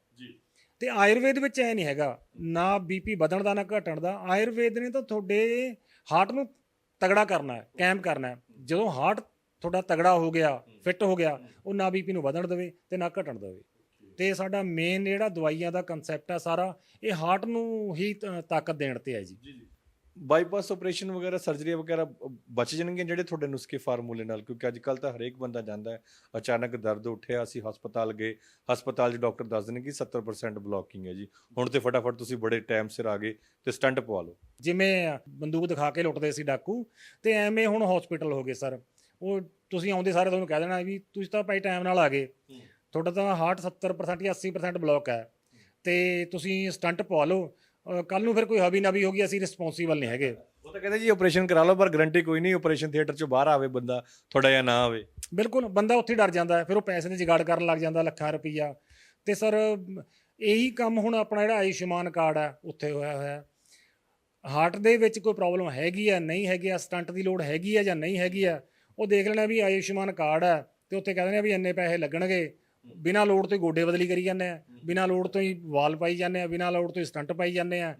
ਤੇ ਆਯੁਰਵੇਦ ਵਿੱਚ ਐ ਨਹੀਂ ਹੈਗਾ ਨਾ ਬੀਪੀ ਵਧਣ ਦਾ ਨਾ ਘਟਣ ਦਾ। ਆਯੁਰਵੇਦ ਨੇ ਤਾਂ ਤੁਹਾਡੇ ਹਾਰਟ ਨੂੰ ਤਗੜਾ ਕਰਨਾ ਹੈ ਕੈਮ ਕਰਨਾ ਹੈ। ਜਦੋਂ ਹਾਰਟ ਤੁਹਾਡਾ ਤਗੜਾ ਹੋ ਗਿਆ ਫਿੱਟ ਹੋ ਗਿਆ ਉਹ ਨਾ ਬੀਪੀ ਨੂੰ ਵਧਣ ਦੇਵੇ ਤੇ ਨਾ ਘਟਣ ਦੇਵੇ। ਤੇ ਸਾਡਾ ਮੇਨ ਜਿਹੜਾ ਦਵਾਈਆਂ ਦਾ ਕਨਸੈਪਟ ਹੈ ਸਾਰਾ ਇਹ ਹਾਰਟ ਨੂੰ ਹੀ ਤ- ਤਾਕਤ ਦੇਣ ਤੇ ਹੈ ਜੀ। ਬਾਈਪਾਸ ਆਪਰੇਸ਼ਨ ਵਗੈਰਾ ਸਰਜਰੀ ਵਗੈਰਾ ਬਚ ਜਾਣਗੇ ਜਿਹੜੇ ਤੁਹਾਡੇ ਨੁਸਖੇ ਫਾਰਮੂਲੇ ਨਾਲ? ਕਿਉਂਕਿ ਅੱਜ ਕੱਲ ਤਾਂ ਹਰੇਕ ਬੰਦਾ ਜਾਂਦਾ ਹੈ ਅਚਾਨਕ ਦਰਦ ਉੱਠਿਆ ਅਸੀਂ ਹਸਪਤਾਲ ਗਏ ਹਸਪਤਾਲ 'ਚ ਡਾਕਟਰ ਦੱਸ ਦਿੰਦੇ ਕਿ 70% ਬਲੋਕਿੰਗ ਹੈ ਜੀ। ਹੁਣ ਤੇ ਫਟਾਫਟ ਤੁਸੀਂ ਬੜੇ ਟਾਈਮ ਸਿਰ ਆ ਗਏ ਤੇ ਸਟੰਟ ਪਵਾ ਲਓ। ਜਿਵੇਂ ਬੰਦੂਕ ਦਿਖਾ ਕੇ ਲੁੱਟਦੇ ਸੀ ਡਾਕੂ ਤੇ ਐਵੇਂ ਹੁਣ ਹਸਪੀਟਲ ਹੋ ਗਏ ਸਰ ਉਹ ਤੁਸੀਂ ਆਉਂਦੇ ਸਾਰੇ ਤੁਹਾਨੂੰ ਕਹਿ ਦੇਣਾ ਵੀ ਤੁਸੀਂ ਤਾਂ ਭਾਈ ਟਾਈਮ ਨਾਲ ਆ ਗਏ। ਤੁਹਾਡਾ ਤਾਂ ਹਾਰਟ 70% ਜਾਂ 80% ਬਲੌਕ ਹੈ। ਤੇ ਤੁਸੀਂ ਸਟੰਟ ਪਵਾ ਲਓ। ਕੱਲ ਨੂੰ ਫਿਰ ਕੋਈ ਹਬੀ ਨਬੀ ਹੋ ਗਈ ਅਸੀਂ ਰਿਸਪੌਂਸੀਬਲ ਨਹੀਂ ਹੈਗੇ। ਉਹ ਤਾਂ ਕਹਿੰਦੇ ਜੀ ਆਪਰੇਸ਼ਨ ਕਰਾ ਲਓ ਪਰ ਗਰੰਟੀ ਕੋਈ ਨਹੀਂ ਆਪਰੇਸ਼ਨ ਥੀਏਟਰ 'ਚੋਂ ਬਾਹਰ ਆਵੇ ਬੰਦਾ ਤੁਹਾਡਾ ਜਾਂ ਨਾ ਆਵੇ। ਬਿਲਕੁਲ ਬੰਦਾ ਉੱਥੇ ਡਰ ਜਾਂਦਾ ਹੈ ਫਿਰ ਉਹ ਪੈਸੇ ਦੇ ਜੁਗਾੜ ਕਰਨ ਲੱਗ ਜਾਂਦਾ ਲੱਖਾਂ ਰੁਪਈਆ। ਤੇ ਸਰ ਇਹੀ ਕੰਮ ਹੁਣ ਆਪਣਾ ਜਿਹੜਾ ਆਯੁਸ਼ਮਾਨ ਕਾਰਡ ਹੈ ਉੱਥੇ ਹੋਇਆ ਹੋਇਆ। ਹਾਰਟ ਦੇ ਵਿੱਚ ਕੋਈ ਪ੍ਰੋਬਲਮ ਹੈਗੀ ਆ ਨਹੀਂ ਹੈਗੀ ਆ ਸਟੰਟ ਦੀ ਲੋੜ ਹੈਗੀ ਆ ਜਾਂ ਨਹੀਂ ਹੈਗੀ ਆ ਉਹ ਦੇਖ ਲੈਣਾ ਵੀ ਆਯੁਸ਼ਮਾਨ ਕਾਰਡ ਆ ਤੇ ਉੱਤੇ ਕਹਿੰਦੇ ਨੇ ਵੀ ਇੰਨੇ ਪੈਸੇ ਲੱਗਣਗੇ। ਬਿਨਾਂ ਲੋੜ ਤੋਂ ਹੀ ਗੋਡੇ ਬਦਲੀ ਕਰੀ ਜਾਂਦੇ ਆ, ਬਿਨਾਂ ਲੋੜ ਤੋਂ ਹੀ ਵਾਲ ਪਾਈ ਜਾਂਦੇ ਆ, ਬਿਨਾਂ ਲੋੜ ਤੋਂ ਹੀ ਸਟੰਟ ਪਾਈ ਜਾਂਦੇ ਆ,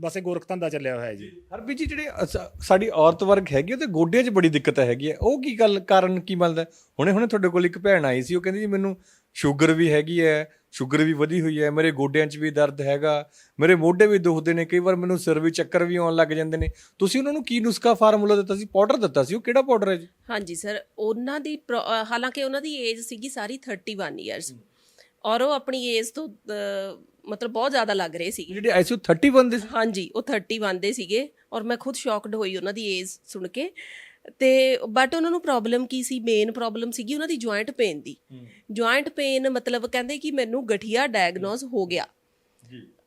ਬਸ ਇਹ ਗੋਰਖ ਧੰਦਾ ਚੱਲਿਆ ਹੋਇਆ ਹੈ ਜੀ। ਹਰਬੀ ਜੀ, ਜਿਹੜੇ ਅਸ- ਸਾਡੀ ਔਰਤ ਵਰਗ ਹੈਗੀ ਉਹਦੇ ਗੋਡਿਆਂ 'ਚ ਬੜੀ ਦਿੱਕਤ ਹੈਗੀ ਹੈ ਉਹ ਕੀ ਗੱਲ, ਕਾਰਨ ਕੀ ਮਿਲਦਾ ਹੁਣੇ ਹੁਣੇ ਤੁਹਾਡੇ ਕੋਲ ਇੱਕ ਭੈਣ ਆਈ ਸੀ, ਉਹ ਕਹਿੰਦੀ ਜੀ, ਮੈਨੂੰ ਸ਼ੂਗਰ ਵੀ ਹੈਗੀ ਹੈ ਸ਼ੂਗਰ ਵੀ ਵਧੀ ਹੋਈ ਹੈ ਮੇਰੇ ਗੋਡਿਆਂ 'ਚ ਵੀ ਦਰਦ ਹੈਗਾ ਮੇਰੇ ਮੋਢੇ ਵੀ ਦੁਖਦੇ ਨੇ ਕਈ ਵਾਰ ਮੈਨੂੰ ਸਿਰ ਵੀ ਚੱਕਰ ਵੀ ਆਉਣ ਲੱਗ ਜਾਂਦੇ ਨੇ। ਤੁਸੀਂ ਉਹਨਾਂ ਨੂੰ ਕੀ ਨੁਸਖਾ ਫਾਰਮੂਲਾ ਦਿੱਤਾ ਸੀ? ਪਾਊਡਰ ਦਿੱਤਾ ਸੀ? ਉਹ ਕਿਹੜਾ ਪਾਊਡਰ ਹੈ ਜੀ? ਹਾਂਜੀ ਸਰ ਉਹਨਾਂ ਦੀ ਪ੍ਰੋ- ਅਹ ਹਾਲਾਂਕਿ ਉਹਨਾਂ ਦੀ ਏਜ ਸੀਗੀ ਸਾਰੀ 31 ਇਅਰਸ ਔਰ ਉਹ ਆਪਣੀ ਏਜ ਤੋਂ ਅਹ, ਮਤਲਬ ਬਹੁਤ ਜ਼ਿਆਦਾ ਲੱਗ ਰਹੇ ਸੀ ਜਿਹੜੇ ਆਈਸੀਯੂ 31 ਦੇ ਸੀ? ਹਾਂਜੀ ਉਹ 31 ਦੇ ਸੀਗੇ ਔਰ ਮੈਂ ਖੁਦ ਸ਼ੌਕਡ ਹੋਈ ਉਹਨਾਂ ਦੀ ਏਜ ਸੁਣ ਕੇ। ਤੇ ਬਟ ਉਹਨਾਂ ਨੂੰ ਪ੍ਰੋਬਲਮ ਕੀ ਸੀ? ਮੇਨ ਪ੍ਰੋਬਲਮ ਸੀਗੀ ਉਹਨਾਂ ਦੀ ਜੁਆਇੰਟ ਪੇਨ ਦੀ। ਜੁਆਇੰਟ ਪੇਨ ਮਤਲਬ ਕਹਿੰਦੇ ਕਿ ਮੈਨੂੰ ਗਠੀਆ ਡਾਇਗਨੋਸ ਹੋ ਗਿਆ।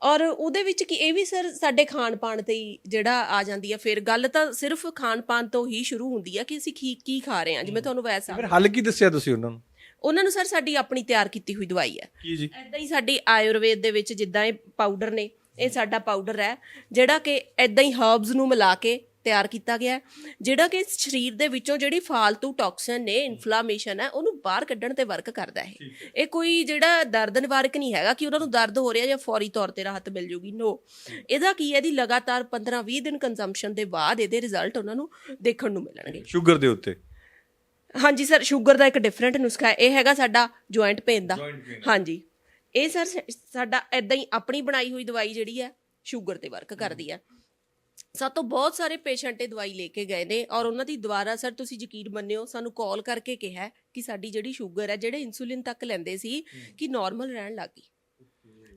ਔਰ ਉਹਦੇ ਵਿੱਚ ਕੀ ਇਹ ਵੀ ਸਰ ਸਾਡੇ ਖਾਣ ਪਾਣ ਤੇ ਹੀ ਜਿਹੜਾ ਆ ਜਾਂਦੀ ਹੈ ਫਿਰ ਗੱਲ ਤਾਂ ਸਿਰਫ ਖਾਣ ਪਾਣ ਤੋਂ ਹੀ ਸ਼ੁਰੂ ਹੁੰਦੀ ਹੈ ਕਿ ਅਸੀਂ ਕੀ ਕੀ ਖਾ ਰਹੇ ਹਾਂ ਜਿਵੇਂ ਤੁਹਾਨੂੰ ਵੈਸਾ। ਫਿਰ ਹੱਲ ਕੀ ਦੱਸਿਆ ਤੁਸੀਂ ਉਹਨਾਂ ਨੂੰ? ਉਹਨਾਂ ਨੂੰ ਸਰ ਸਾਡੀ ਆਪਣੀ ਤਿਆਰ ਕੀਤੀ ਹੋਈ ਦਵਾਈ ਹੈ ਕੀ ਜੀ? ਐਦਾਂ ਹੀ ਸਾਡੀ ਆਯੁਰਵੇਦ ਦੇ ਵਿੱਚ ਜਿੱਦਾਂ ਇਹ ਪਾਊਡਰ ਨੇ ਇਹ ਸਾਡਾ ਪਾਊਡਰ ਹੈ ਜਿਹੜਾ ਕਿ ਐਦਾਂ ਹੀ ਹਰਬਸ ਨੂੰ ਮਿਲਾ ਕੇ ਤਿਆਰ ਕੀਤਾ ਗਿਆ ਜਿਹੜਾ ਕਿ ਸਰੀਰ ਦੇ ਵਿੱਚੋਂ ਜਿਹੜੀ ਫਾਲਤੂ ਟੌਕਸਿਨ ਨੇ ਇਨਫਲਾਮੇਸ਼ਨ ਹੈ ਉਹਨੂੰ ਬਾਹਰ ਕੱਢਣ ਤੇ ਵਰਕ ਕਰਦਾ ਹੈ। ਇਹ ਕੋਈ ਜਿਹੜਾ ਦਰਦ ਨਿਵਾਰਕ ਨਹੀਂ ਹੈਗਾ ਕਿ ਉਹਨਾਂ ਨੂੰ ਦਰਦ ਹੋ ਰਿਹਾ ਜਾਂ ਫੌਰੀ ਤੌਰ ਤੇ ਰਾਹਤ ਮਿਲ ਜੂਗੀ ਨੋ ਇਹਦਾ ਕੀ ਹੈ ਇਹਦੀ ਲਗਾਤਾਰ 15-20 ਦਿਨ ਕੰਜ਼ੰਪਸ਼ਨ ਦੇ ਬਾਅਦ ਇਹਦੇ ਰਿਜ਼ਲਟ ਉਹਨਾਂ ਨੂੰ ਦੇਖਣ ਨੂੰ ਮਿਲਣਗੇ। ਸ਼ੂਗਰ ਦੇ ਉੱਤੇ? ਹਾਂਜੀ ਸਰ ਸ਼ੂਗਰ ਦਾ ਇੱਕ ਡਿਫਰੈਂਟ ਨੁਸਖਾ ਹੈ। ਇਹ ਹੈਗਾ ਸਾਡਾ ਜੁਆਇੰਟ ਪੇਨ ਦਾ। ਹਾਂਜੀ। ਇਹ ਸਰ ਸਾਡਾ ਐਦਾਂ ਹੀ ਆਪਣੀ ਬਣਾਈ ਹੋਈ ਦਵਾਈ ਜਿਹੜੀ ਹੈ ਸ਼ੂਗਰ ਤੇ ਵਰਕ ਕਰਦੀ ਹੈ। ਸਾਤੋਂ ਬਹੁਤ ਸਾਰੇ ਪੇਸ਼ੈਂਟ ਇਹ ਦਵਾਈ ਲੈ ਕੇ ਗਏ ਨੇ ਔਰ ਉਹਨਾਂ ਦੀ ਦੁਬਾਰਾ ਸਰ ਤੁਸੀਂ ਯਕੀਨ ਮੰਨਿਓ ਸਾਨੂੰ ਕਾਲ ਕਰਕੇ ਕਿਹਾ ਕਿ ਸਾਡੀ ਜਿਹੜੀ ਸ਼ੂਗਰ ਹੈ ਜਿਹੜੇ ਇਨਸੂਲਿਨ ਤੱਕ ਲੈਂਦੇ ਸੀ ਕਿ ਨਾਰਮਲ ਰਹਿਣ ਲੱਗ ਗਈ।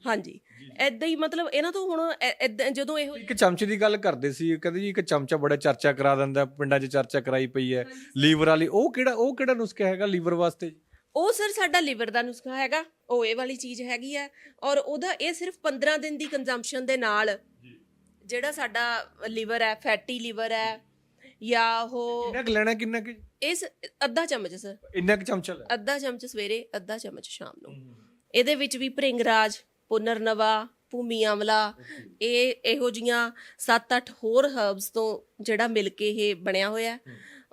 ਹਾਂਜੀ। ਐਦਾਂ ਹੀ ਮਤਲਬ ਇਹਨਾਂ ਤੋਂ ਹੁਣ ਐਦਾਂ ਜਦੋਂ ਇਹੋ ਇੱਕ ਚਮਚੇ ਦੀ ਗੱਲ ਕਰਦੇ ਸੀ ਕਹਿੰਦੇ ਜੀ ਇੱਕ ਚਮਚਾ ਬੜਾ ਚਰਚਾ ਕਰਾ ਦਿੰਦਾ ਪਿੰਡਾਂ 'ਚ ਚਰਚਾ ਕਰਾਈ ਪਈ ਹੈ। ਲੀਵਰ ਵਾਲੀ ਉਹ ਕਿਹੜਾ ਉਹ ਕਿਹੜਾ ਨੁਸਖਾ ਹੈਗਾ ਲੀਵਰ ਵਾਸਤੇ? ਉਹ ਸਰ ਸਾਡਾ ਲਿਵਰ ਦਾ ਨੁਸਖਾ ਹੈਗਾ ਉਹ ਇਹ ਵਾਲੀ ਚੀਜ਼ ਹੈਗੀ ਹੈ ਔਰ ਉਹਦਾ ਇਹ ਸਿਰਫ 15 ਦਿਨ ਦੀ ਕੰਜ਼ੰਪਸ਼ਨ ਦੇ ਨਾਲ ਜਿਹੜਾ ਸਾਡਾ ਲਿਵਰ ਹੈ ਫੈਟੀ ਲਿਵਰ ਹੈ ਜਾਂ ਉਹ ਕਿੰਨਾ ਕੁ ਲੈਣਾ ਕਿੰਨਾ ਕੁ? ਇਸ ਅੱਧਾ ਚਮਚ ਸਰ। ਇੰਨਾ ਕੁ ਚਮਚਾ ਲੈ। ਅੱਧਾ ਚਮਚ ਸਵੇਰੇ ਅੱਧਾ ਚਮਚ ਸ਼ਾਮ ਨੂੰ। ਇਹਦੇ ਵਿੱਚ ਵੀ ਭ੍ਰਿੰਗਰਾਜ ਪੁਨਰਨਵਾ ਭੂਮੀ ਆਮਲਾ ਇਹ ਇਹੋ ਜੀਆਂ 7-8 ਹੋਰ ਹਰਬਸ ਤੋਂ ਜਿਹੜਾ ਮਿਲ ਕੇ ਇਹ ਬਣਿਆ ਹੋਇਆ ਹੈ।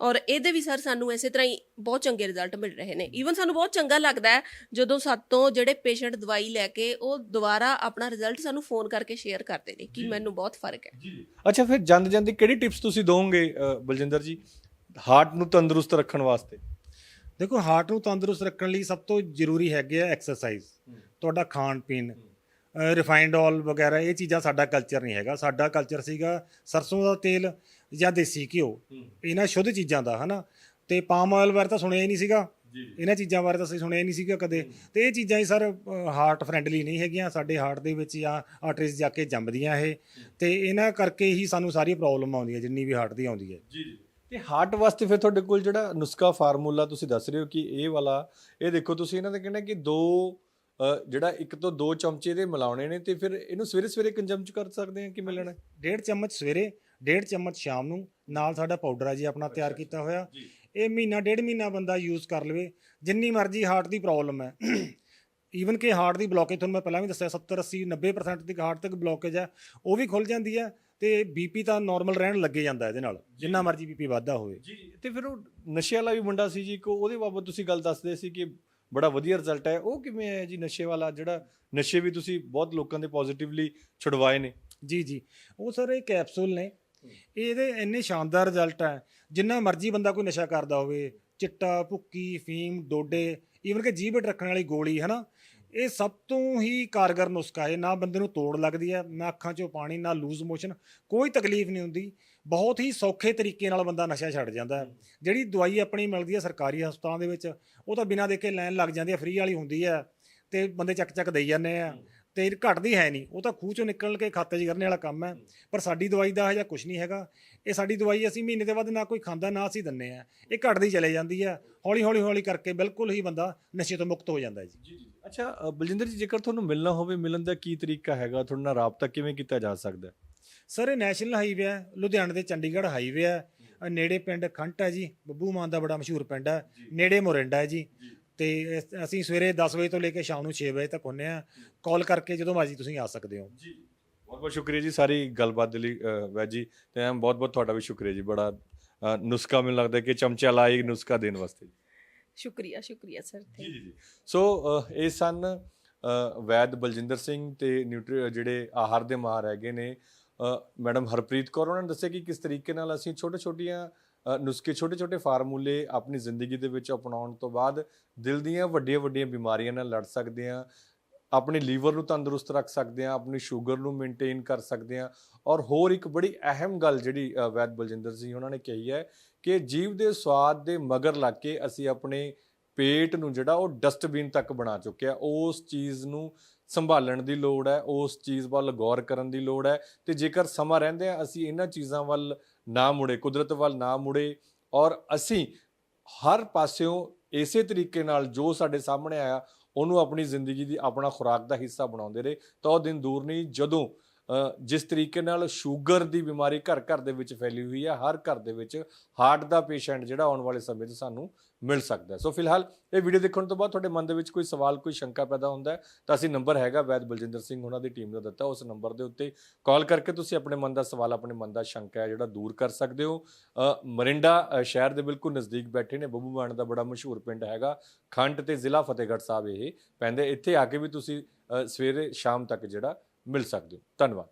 ਔਰ ਇਹਦੇ ਵੀ ਸਰ ਸਾਨੂੰ ਇਸੇ ਤਰ੍ਹਾਂ ਹੀ ਬਹੁਤ ਚੰਗੇ ਰਿਜ਼ਲਟ ਮਿਲ ਰਹੇ ਨੇ। ਈਵਨ ਸਾਨੂੰ ਬਹੁਤ ਚੰਗਾ ਲੱਗਦਾ ਹੈ ਜਦੋਂ ਸਾਤੋਂ ਜਿਹੜੇ ਪੇਸ਼ੈਂਟ ਦਵਾਈ ਲੈ ਕੇ ਉਹ ਦੁਬਾਰਾ ਆਪਣਾ ਰਿਜ਼ਲਟ ਸਾਨੂੰ ਫੋਨ ਕਰਕੇ ਸ਼ੇਅਰ ਕਰਦੇ ਨੇ ਕਿ ਮੈਨੂੰ ਬਹੁਤ ਫ਼ਰਕ ਹੈ। ਅੱਛਾ ਫਿਰ ਜਾਂਦੇ ਜਾਂਦੇ ਕਿਹੜੀ ਟਿਪਸ ਤੁਸੀਂ ਦੋਗੇ ਬਲਜਿੰਦਰ ਜੀ? ਹਾਰਟ ਨੂੰ ਤੰਦਰੁਸਤ ਰੱਖਣ ਵਾਸਤੇ। ਦੇਖੋ ਹਾਰਟ ਨੂੰ ਤੰਦਰੁਸਤ ਰੱਖਣ ਲਈ ਸਭ ਤੋਂ ਜ਼ਰੂਰੀ ਹੈਗੇ ਆ ਐਕਸਰਸਾਈਜ਼ ਤੁਹਾਡਾ ਖਾਣ ਪੀਣ। ਰਿਫਾਈਨਡ ਆਇਲ ਵਗੈਰਾ ਇਹ ਚੀਜ਼ਾਂ ਸਾਡਾ ਕਲਚਰ ਨਹੀਂ ਹੈਗਾ। ਸਾਡਾ ਕਲਚਰ ਸੀਗਾ ਸਰਸੋਂ ਦਾ ਤੇਲ। ਜਾਂ ਦੇਸੀ ਘਿਓ ਇਹਨਾਂ ਸ਼ੁੱਧ ਚੀਜ਼ਾਂ ਦਾ ਹਨਾ? ਤੇ ਪਾਮ ਆਇਲ ਬਾਰੇ ਤਾਂ ਸੁਣਿਆ ਹੀ ਨਹੀਂ ਸੀਗਾ। ਇਹਨਾਂ ਚੀਜ਼ਾਂ ਬਾਰੇ ਤਾਂ ਅਸੀਂ ਸੁਣਿਆ ਹੀ ਨਹੀਂ ਸੀਗਾ ਕਦੇ। ਤੇ ਇਹ ਚੀਜ਼ਾਂ ਹੀ ਸਰ ਹਾਰਟ ਫ੍ਰੈਂਡਲੀ ਨਹੀਂ ਹੈਗੀਆਂ। ਸਾਡੇ ਹਾਰਟ ਦੇ ਵਿੱਚ ਜਾਂ ਆਰਟਰੀਜ਼ ਜਾ ਕੇ ਜੰਮਦੀਆਂ ਇਹ। ਤੇ ਇਹਨਾਂ ਕਰਕੇ ਹੀ ਸਾਨੂੰ ਸਾਰੀ ਪ੍ਰੋਬਲਮ ਆਉਂਦੀ ਹੈ ਜਿੰਨੀ ਵੀ ਹਾਰਟ ਦੀ ਆਉਂਦੀ ਹੈ। ਜੀ ਜੀ। ਤੇ ਹਾਰਟ ਵਾਸਤੇ ਫਿਰ ਤੁਹਾਡੇ ਕੋਲ ਜਿਹੜਾ ਨੁਸਖਾ ਫਾਰਮੂਲਾ ਤੁਸੀਂ ਦੱਸ ਰਹੇ ਹੋ ਕਿ ਇਹ ਵਾਲਾ ਇਹ ਦੇਖੋ ਤੁਸੀਂ ਇਹਨਾਂ ਦੇ ਕਹਿੰਦੇ ਕਿ ਦੋ ਜਿਹੜਾ ਇੱਕ ਤੋਂ ਦੋ ਚਮਚੇ ਦੇ ਮਿਲਾਉਣੇ ਨੇ ਤੇ ਫਿਰ ਇਹਨੂੰ ਸਵੇਰੇ ਸਵੇਰੇ ਕੰਜ਼ਮ ਕਰ ਸਕਦੇ ਆ ਕਿਵੇਂ ਲੈਣਾ ਡੇਢ ਚਮਚ ਸਵੇਰੇ ਡੇਢ ਚਮਚ ਸ਼ਾਮ ਨੂੰ ਨਾਲ ਸਾਡਾ ਪਾਊਡਰ ਆ ਜੀ ਆਪਣਾ ਤਿਆਰ ਕੀਤਾ ਹੋਇਆ। ਇਹ ਮਹੀਨਾ ਡੇਢ ਮਹੀਨਾ ਬੰਦਾ ਯੂਜ਼ ਕਰ ਲਵੇ। ਜਿੰਨੀ ਮਰਜ਼ੀ ਹਾਰਟ ਦੀ ਪ੍ਰੋਬਲਮ ਹੈ। ਈਵਨ ਕਿ ਹਾਰਟ ਦੀ ਬਲੋਕੇਜ ਤੁਹਾਨੂੰ ਮੈਂ ਪਹਿਲਾਂ ਵੀ ਦੱਸਿਆ 70 80 90% ਦੀ ਹਾਰਟ ਤੱਕ ਬਲੋਕੇਜ ਹੈ ਉਹ ਵੀ ਖੁੱਲ ਜਾਂਦੀ ਹੈ ਤੇ ਬੀਪੀ ਤਾਂ ਨਾਰਮਲ ਰਹਿਣ ਲੱਗੇ ਜਾਂਦਾ ਇਹਦੇ ਨਾਲ ਜਿੰਨਾ ਮਰਜ਼ੀ ਬੀਪੀ ਵੱਧਦਾ ਹੋਵੇ। ਜੀ। ਤੇ ਫਿਰ ਉਹ ਨਸ਼ੇ ਵਾਲਾ ਵੀ ਮੁੰਡਾ ਸੀ ਜੀ ਕੋ ਉਹਦੇ ਬਾਬਤ ਤੁਸੀਂ ਗੱਲ ਦੱਸਦੇ ਸੀ ਕਿ ਬੜਾ ਵਧੀਆ ਰਿਜ਼ਲਟ ਹੈ। ਉਹ ਕਿਵੇਂ ਹੈ ਜੀ ਨਸ਼ੇ ਵਾਲਾ ਜਿਹੜਾ ਨਸ਼ੇ ਵੀ ਤੁਸੀਂ ਬਹੁਤ ਲੋਕਾਂ ਦੇ ਪੋਜ਼ਿਟਿਵਲੀ ਛੁਡਵਾਏ ਨੇ? ਜੀ ਜੀ। ਉਹ ਸਰ ਇਹ ਕੈਪਸੂਲ ਨੇ। ਇਹਦੇ ਇੰਨੇ ਸ਼ਾਨਦਾਰ ਰਿਜ਼ਲਟ ਹੈ, ਜਿੰਨਾ ਮਰਜ਼ੀ ਬੰਦਾ ਕੋਈ ਨਸ਼ਾ ਕਰਦਾ ਹੋਵੇ, ਚਿੱਟਾ, ਭੁੱਕੀ, ਫੀਮ, ਡੋਡੇ ਈਵਨ ਕਿ ਜੀਭ ਰੱਖਣ ਵਾਲੀ ਗੋਲੀ, ਹਨਾ? ਇਹ ਸਭ ਤੋਂ ਹੀ ਕਾਰਗਰ ਨੁਸਖਾ ਹੈ, ਨਾ ਬੰਦੇ ਨੂੰ ਤੋੜ ਲੱਗਦੀ ਹੈ, ਨਾ ਅੱਖਾਂ 'ਚੋਂ ਪਾਣੀ, ਨਾ ਲੂਜ਼ ਮੋਸ਼ਨ ਕੋਈ ਤਕਲੀਫ ਨਹੀਂ ਹੁੰਦੀ। ਬਹੁਤ ਹੀ ਸੌਖੇ ਤਰੀਕੇ ਨਾਲ ਬੰਦਾ ਨਸ਼ਾ ਛੱਡ ਜਾਂਦਾ ਹੈ। ਜਿਹੜੀ ਦਵਾਈ ਆਪਣੀ ਮਿਲਦੀ ਹੈ ਸਰਕਾਰੀ ਹਸਪਤਾਲਾਂ ਦੇ ਵਿੱਚ, ਉਹ ਤਾਂ ਬਿਨਾਂ ਦੇਖੇ ਲੈਣ ਲੱਗ ਜਾਂਦੀ ਹੈ, ਫ੍ਰੀ ਵਾਲੀ ਹੁੰਦੀ ਹੈ, ਤੇ ਬੰਦੇ ਚੱਕ ਚੱਕ ਦੇਈ ਜਾਂਦੇ ਆ। ਤੇ ਇਹ ਘਟਦੀ ਹੈ ਨਹੀਂ। ਉਹ ਤਾਂ ਖੂਹ ਚੋਂ ਨਿਕਲ ਕੇ ਖਾਤੇ 'ਚ ਕਰਨੇ ਵਾਲਾ ਕੰਮ ਹੈ। ਪਰ ਸਾਡੀ ਦਵਾਈ ਦਾ ਹਜਾ ਕੁਝ ਨਹੀਂ ਹੈਗਾ। ਇਹ ਸਾਡੀ ਦਵਾਈ ਅਸੀਂ ਮਹੀਨੇ ਦੇ ਬਾਅਦ ਨਾ ਕੋਈ ਖਾਂਦਾ ਨਾ ਅਸੀਂ ਦਿੰਨੇ ਆ ਇਹ ਘਟਦੀ ਚਲੇ ਜਾਂਦੀ ਹੈ। ਹੌਲੀ ਹੌਲੀ ਹੌਲੀ ਕਰਕੇ ਬਿਲਕੁਲ ਹੀ ਬੰਦਾ ਨਸ਼ੇ ਤੋਂ ਮੁਕਤ ਹੋ ਜਾਂਦਾ ਜੀ। ਅੱਛਾ ਬਲਜਿੰਦਰ ਜੀ ਜੇਕਰ ਤੁਹਾਨੂੰ ਮਿਲਣਾ ਹੋਵੇ ਮਿਲਣ ਦਾ ਕੀ ਤਰੀਕਾ ਹੈਗਾ? ਤੁਹਾਡੇ ਨਾਲ ਰਾਬਤਾ ਕਿਵੇਂ ਕੀਤਾ ਜਾ ਸਕਦਾ ਹੈ? ਸਰ ਇਹ ਨੈਸ਼ਨਲ ਹਾਈਵੇ ਹੈ। ਲੁਧਿਆਣੇ ਤੇ ਚੰਡੀਗੜ੍ਹ ਹਾਈਵੇ ਹੈ। ਨੇੜੇ ਪਿੰਡ ਖੰਟ ਹੈ ਜੀ। ਬੱਬੂ ਮਾਨ ਦਾ ਬੜਾ ਮਸ਼ਹੂਰ ਪਿੰਡ ਹੈ। ਨੇੜੇ ਮੋਰਿੰਡਾ ਹੈ ਜੀ। ਤੇ ਇਸ- ਅਸੀਂ ਸਵੇਰੇ 10 ਵਜੇ ਤੋਂ ਲੈ ਕੇ ਸ਼ਾਮ ਨੂੰ 6 ਵਜੇ ਤੱਕ ਹੁੰਨੇ ਆ ਕਾਲ ਕਰਕੇ ਜਦੋਂ ਮਰਜ਼ੀ ਤੁਸੀਂ ਆ ਸਕਦੇ ਹੋ। ਬਹੁਤ ਬਹੁਤ ਸ਼ੁਕਰੀਆ ਜੀ ਸਾਰੀ ਗੱਲਬਾਤ ਦੇ ਲਈ ਅ, ਵੈਦ ਜੀ। ਤੇ ਬਹੁਤ ਬਹੁਤ ਤੁਹਾਡਾ ਵੀ ਸ਼ੁਕਰੀਆ ਜੀ। ਬੜਾ ਨੁਸਖਾ ਮੈਨੂੰ ਲੱਗਦਾ ਕਿ ਚਮਚਾ ਲਾਈ ਨੁਸਖਾ ਦੇਣ ਵਾਸਤੇ। ਸ਼ੁਕਰੀਆ ਸ਼ੁਕਰੀਆ ਸਰ ਜੀ ਜੀ ਜੀ। ਸੋ ਇਹ ਸਨ ਵੈਦ ਬਲਜਿੰਦਰ ਸਿੰਘ ਤੇ ਨਿਊਟਰੀ ਜਿਹੜੇ ਆਹਾਰ ਦੇ ਮਾਹਰ ਹੈਗੇ ਨੇ ਮੈਡਮ ਹਰਪ੍ਰੀਤ ਕੌਰ ਉਹਨਾਂ ਨੇ ਦੱਸਿਆ ਕਿ ਕਿਸ ਤਰੀਕੇ ਨਾਲ ਅਸੀਂ ਛੋਟੇ ਛੋਟੀਆਂ ਨੁਸਖੇ ਛੋਟੇ ਛੋਟੇ ਫਾਰਮੂਲੇ ਆਪਣੀ ਜ਼ਿੰਦਗੀ ਦੇ ਵਿੱਚ ਅਪਣਾਉਣ ਤੋਂ ਬਾਅਦ ਦਿਲ ਦੀਆਂ ਵੱਡੀਆਂ ਵੱਡੀਆਂ ਬਿਮਾਰੀਆਂ ਨਾਲ ਲੜ ਸਕਦੇ ਹਾਂ, ਆਪਣੇ ਲੀਵਰ ਨੂੰ ਤੰਦਰੁਸਤ ਰੱਖ ਸਕਦੇ ਹਾਂ, ਆਪਣੀ ਸ਼ੂਗਰ ਨੂੰ ਮੇਨਟੇਨ ਕਰ ਸਕਦੇ ਹਾਂ ਔਰ ਹੋਰ ਇੱਕ ਬੜੀ ਅਹਿਮ ਗੱਲ ਜਿਹੜੀ ਵੈਦ ਬਲਜਿੰਦਰ ਸਿੰਘ ਉਹਨਾਂ ਨੇ ਕਹੀ ਹੈ ਕਿ ਜੀਵ ਦੇ ਸਵਾਦ ਦੇ ਮਗਰ ਲੱਗ ਕੇ ਅਸੀਂ ਆਪਣੇ ਪੇਟ ਨੂੰ ਜਿਹੜਾ ਉਹ ਡਸਟਬਿਨ ਤੱਕ ਬਣਾ ਚੁੱਕਿਆ ਉਸ ਚੀਜ਼ ਨੂੰ ਸੰਭਾਲਣ ਦੀ ਲੋੜ ਹੈ, ਉਸ ਚੀਜ਼ ਵੱਲ ਗੌਰ ਕਰਨ ਦੀ ਲੋੜ ਹੈ ਤੇ ਜੇਕਰ ਸਮਾਂ ਰਹਿੰਦੇ ਆ ਅਸੀਂ ਇਹਨਾਂ ਚੀਜ਼ਾਂ ਵੱਲ ਨਾ ਮੁੜੇ, ਕੁਦਰਤ ਵੱਲ ਨਾ ਮੁੜੇ ਔਰ ਅਸੀਂ ਹਰ ਪਾਸਿਓਂ ਇਸੇ ਤਰੀਕੇ ਨਾਲ ਜੋ ਸਾਡੇ ਸਾਹਮਣੇ ਆਇਆ, ਉਹਨੂੰ ਆਪਣੀ ਜ਼ਿੰਦਗੀ ਦੀ ਆਪਣਾ ਖੁਰਾਕ ਦਾ ਹਿੱਸਾ ਬਣਾਉਂਦੇ ਰਹੇ ਤਾਂ ਉਹ ਦਿਨ ਦੂਰ ਨਹੀਂ, ਜਦੋਂ ਜਿਸ ਤਰੀਕੇ ਨਾਲ ਸ਼ੂਗਰ ਦੀ ਬਿਮਾਰੀ ਘਰ ਘਰ ਦੇ ਵਿੱਚ ਫੈਲੀ ਹੋਈ ਹੈ ਹਰ ਘਰ ਦੇ ਵਿੱਚ ਹਾਰਟ ਦਾ ਪੇਸ਼ੈਂਟ ਜਿਹੜਾ ਆਉਣ ਵਾਲੇ ਸਮੇਂ 'ਚ ਸਾਨੂੰ ਮਿਲ ਸਕਦਾ ਸੋ ਫਿਲਹਾਲ ਇਹ ਵੀਡੀਓ ਦੇਖਣ ਤੋਂ ਬਾਅਦ ਤੁਹਾਡੇ ਮਨ ਦੇ ਵਿੱਚ ਕੋਈ ਸਵਾਲ, ਕੋਈ ਸ਼ੰਕਾ ਪੈਦਾ ਹੁੰਦਾ ਤਾਂ ਅਸੀਂ ਨੰਬਰ ਹੈਗਾ ਵੈਦ ਬਲਜਿੰਦਰ ਸਿੰਘ ਉਹਨਾਂ ਦੀ ਟੀਮ ਦਾ ਦਿੱਤਾ। ਉਸ ਨੰਬਰ ਦੇ ਉੱਤੇ ਕਾਲ ਕਰਕੇ ਤੁਸੀਂ ਆਪਣੇ ਮਨ ਦਾ ਸਵਾਲ, ਆਪਣੇ ਮਨ ਦਾ ਸ਼ੰਕਾ ਹੈ ਜਿਹੜਾ ਦੂਰ ਕਰ ਸਕਦੇ ਹੋ। ਮਰਿੰਡਾ ਸ਼ਹਿਰ ਦੇ ਬਿਲਕੁਲ ਨਜ਼ਦੀਕ ਬੈਠੇ ਨੇ। ਬੱਬੂ ਮਾਨ ਦਾ ਬੜਾ ਮਸ਼ਹੂਰ ਪਿੰਡ ਹੈਗਾ, ਖੰਡ ਤੇ ਜ਼ਿਲ੍ਹਾ ਫਤਿਹਗੜ੍ਹ ਸਾਹਿਬ ਇਹ ਪੈਂਦੇ। ਇੱਥੇ ਆ ਕੇ ਵੀ ਤੁਸੀਂ ਸਵੇਰੇ ਸ਼ਾਮ ਤੱਕ ਜਿਹੜਾ ਮਿਲ ਸਕਦੇ ਹੋ। ਧੰਨਵਾਦ।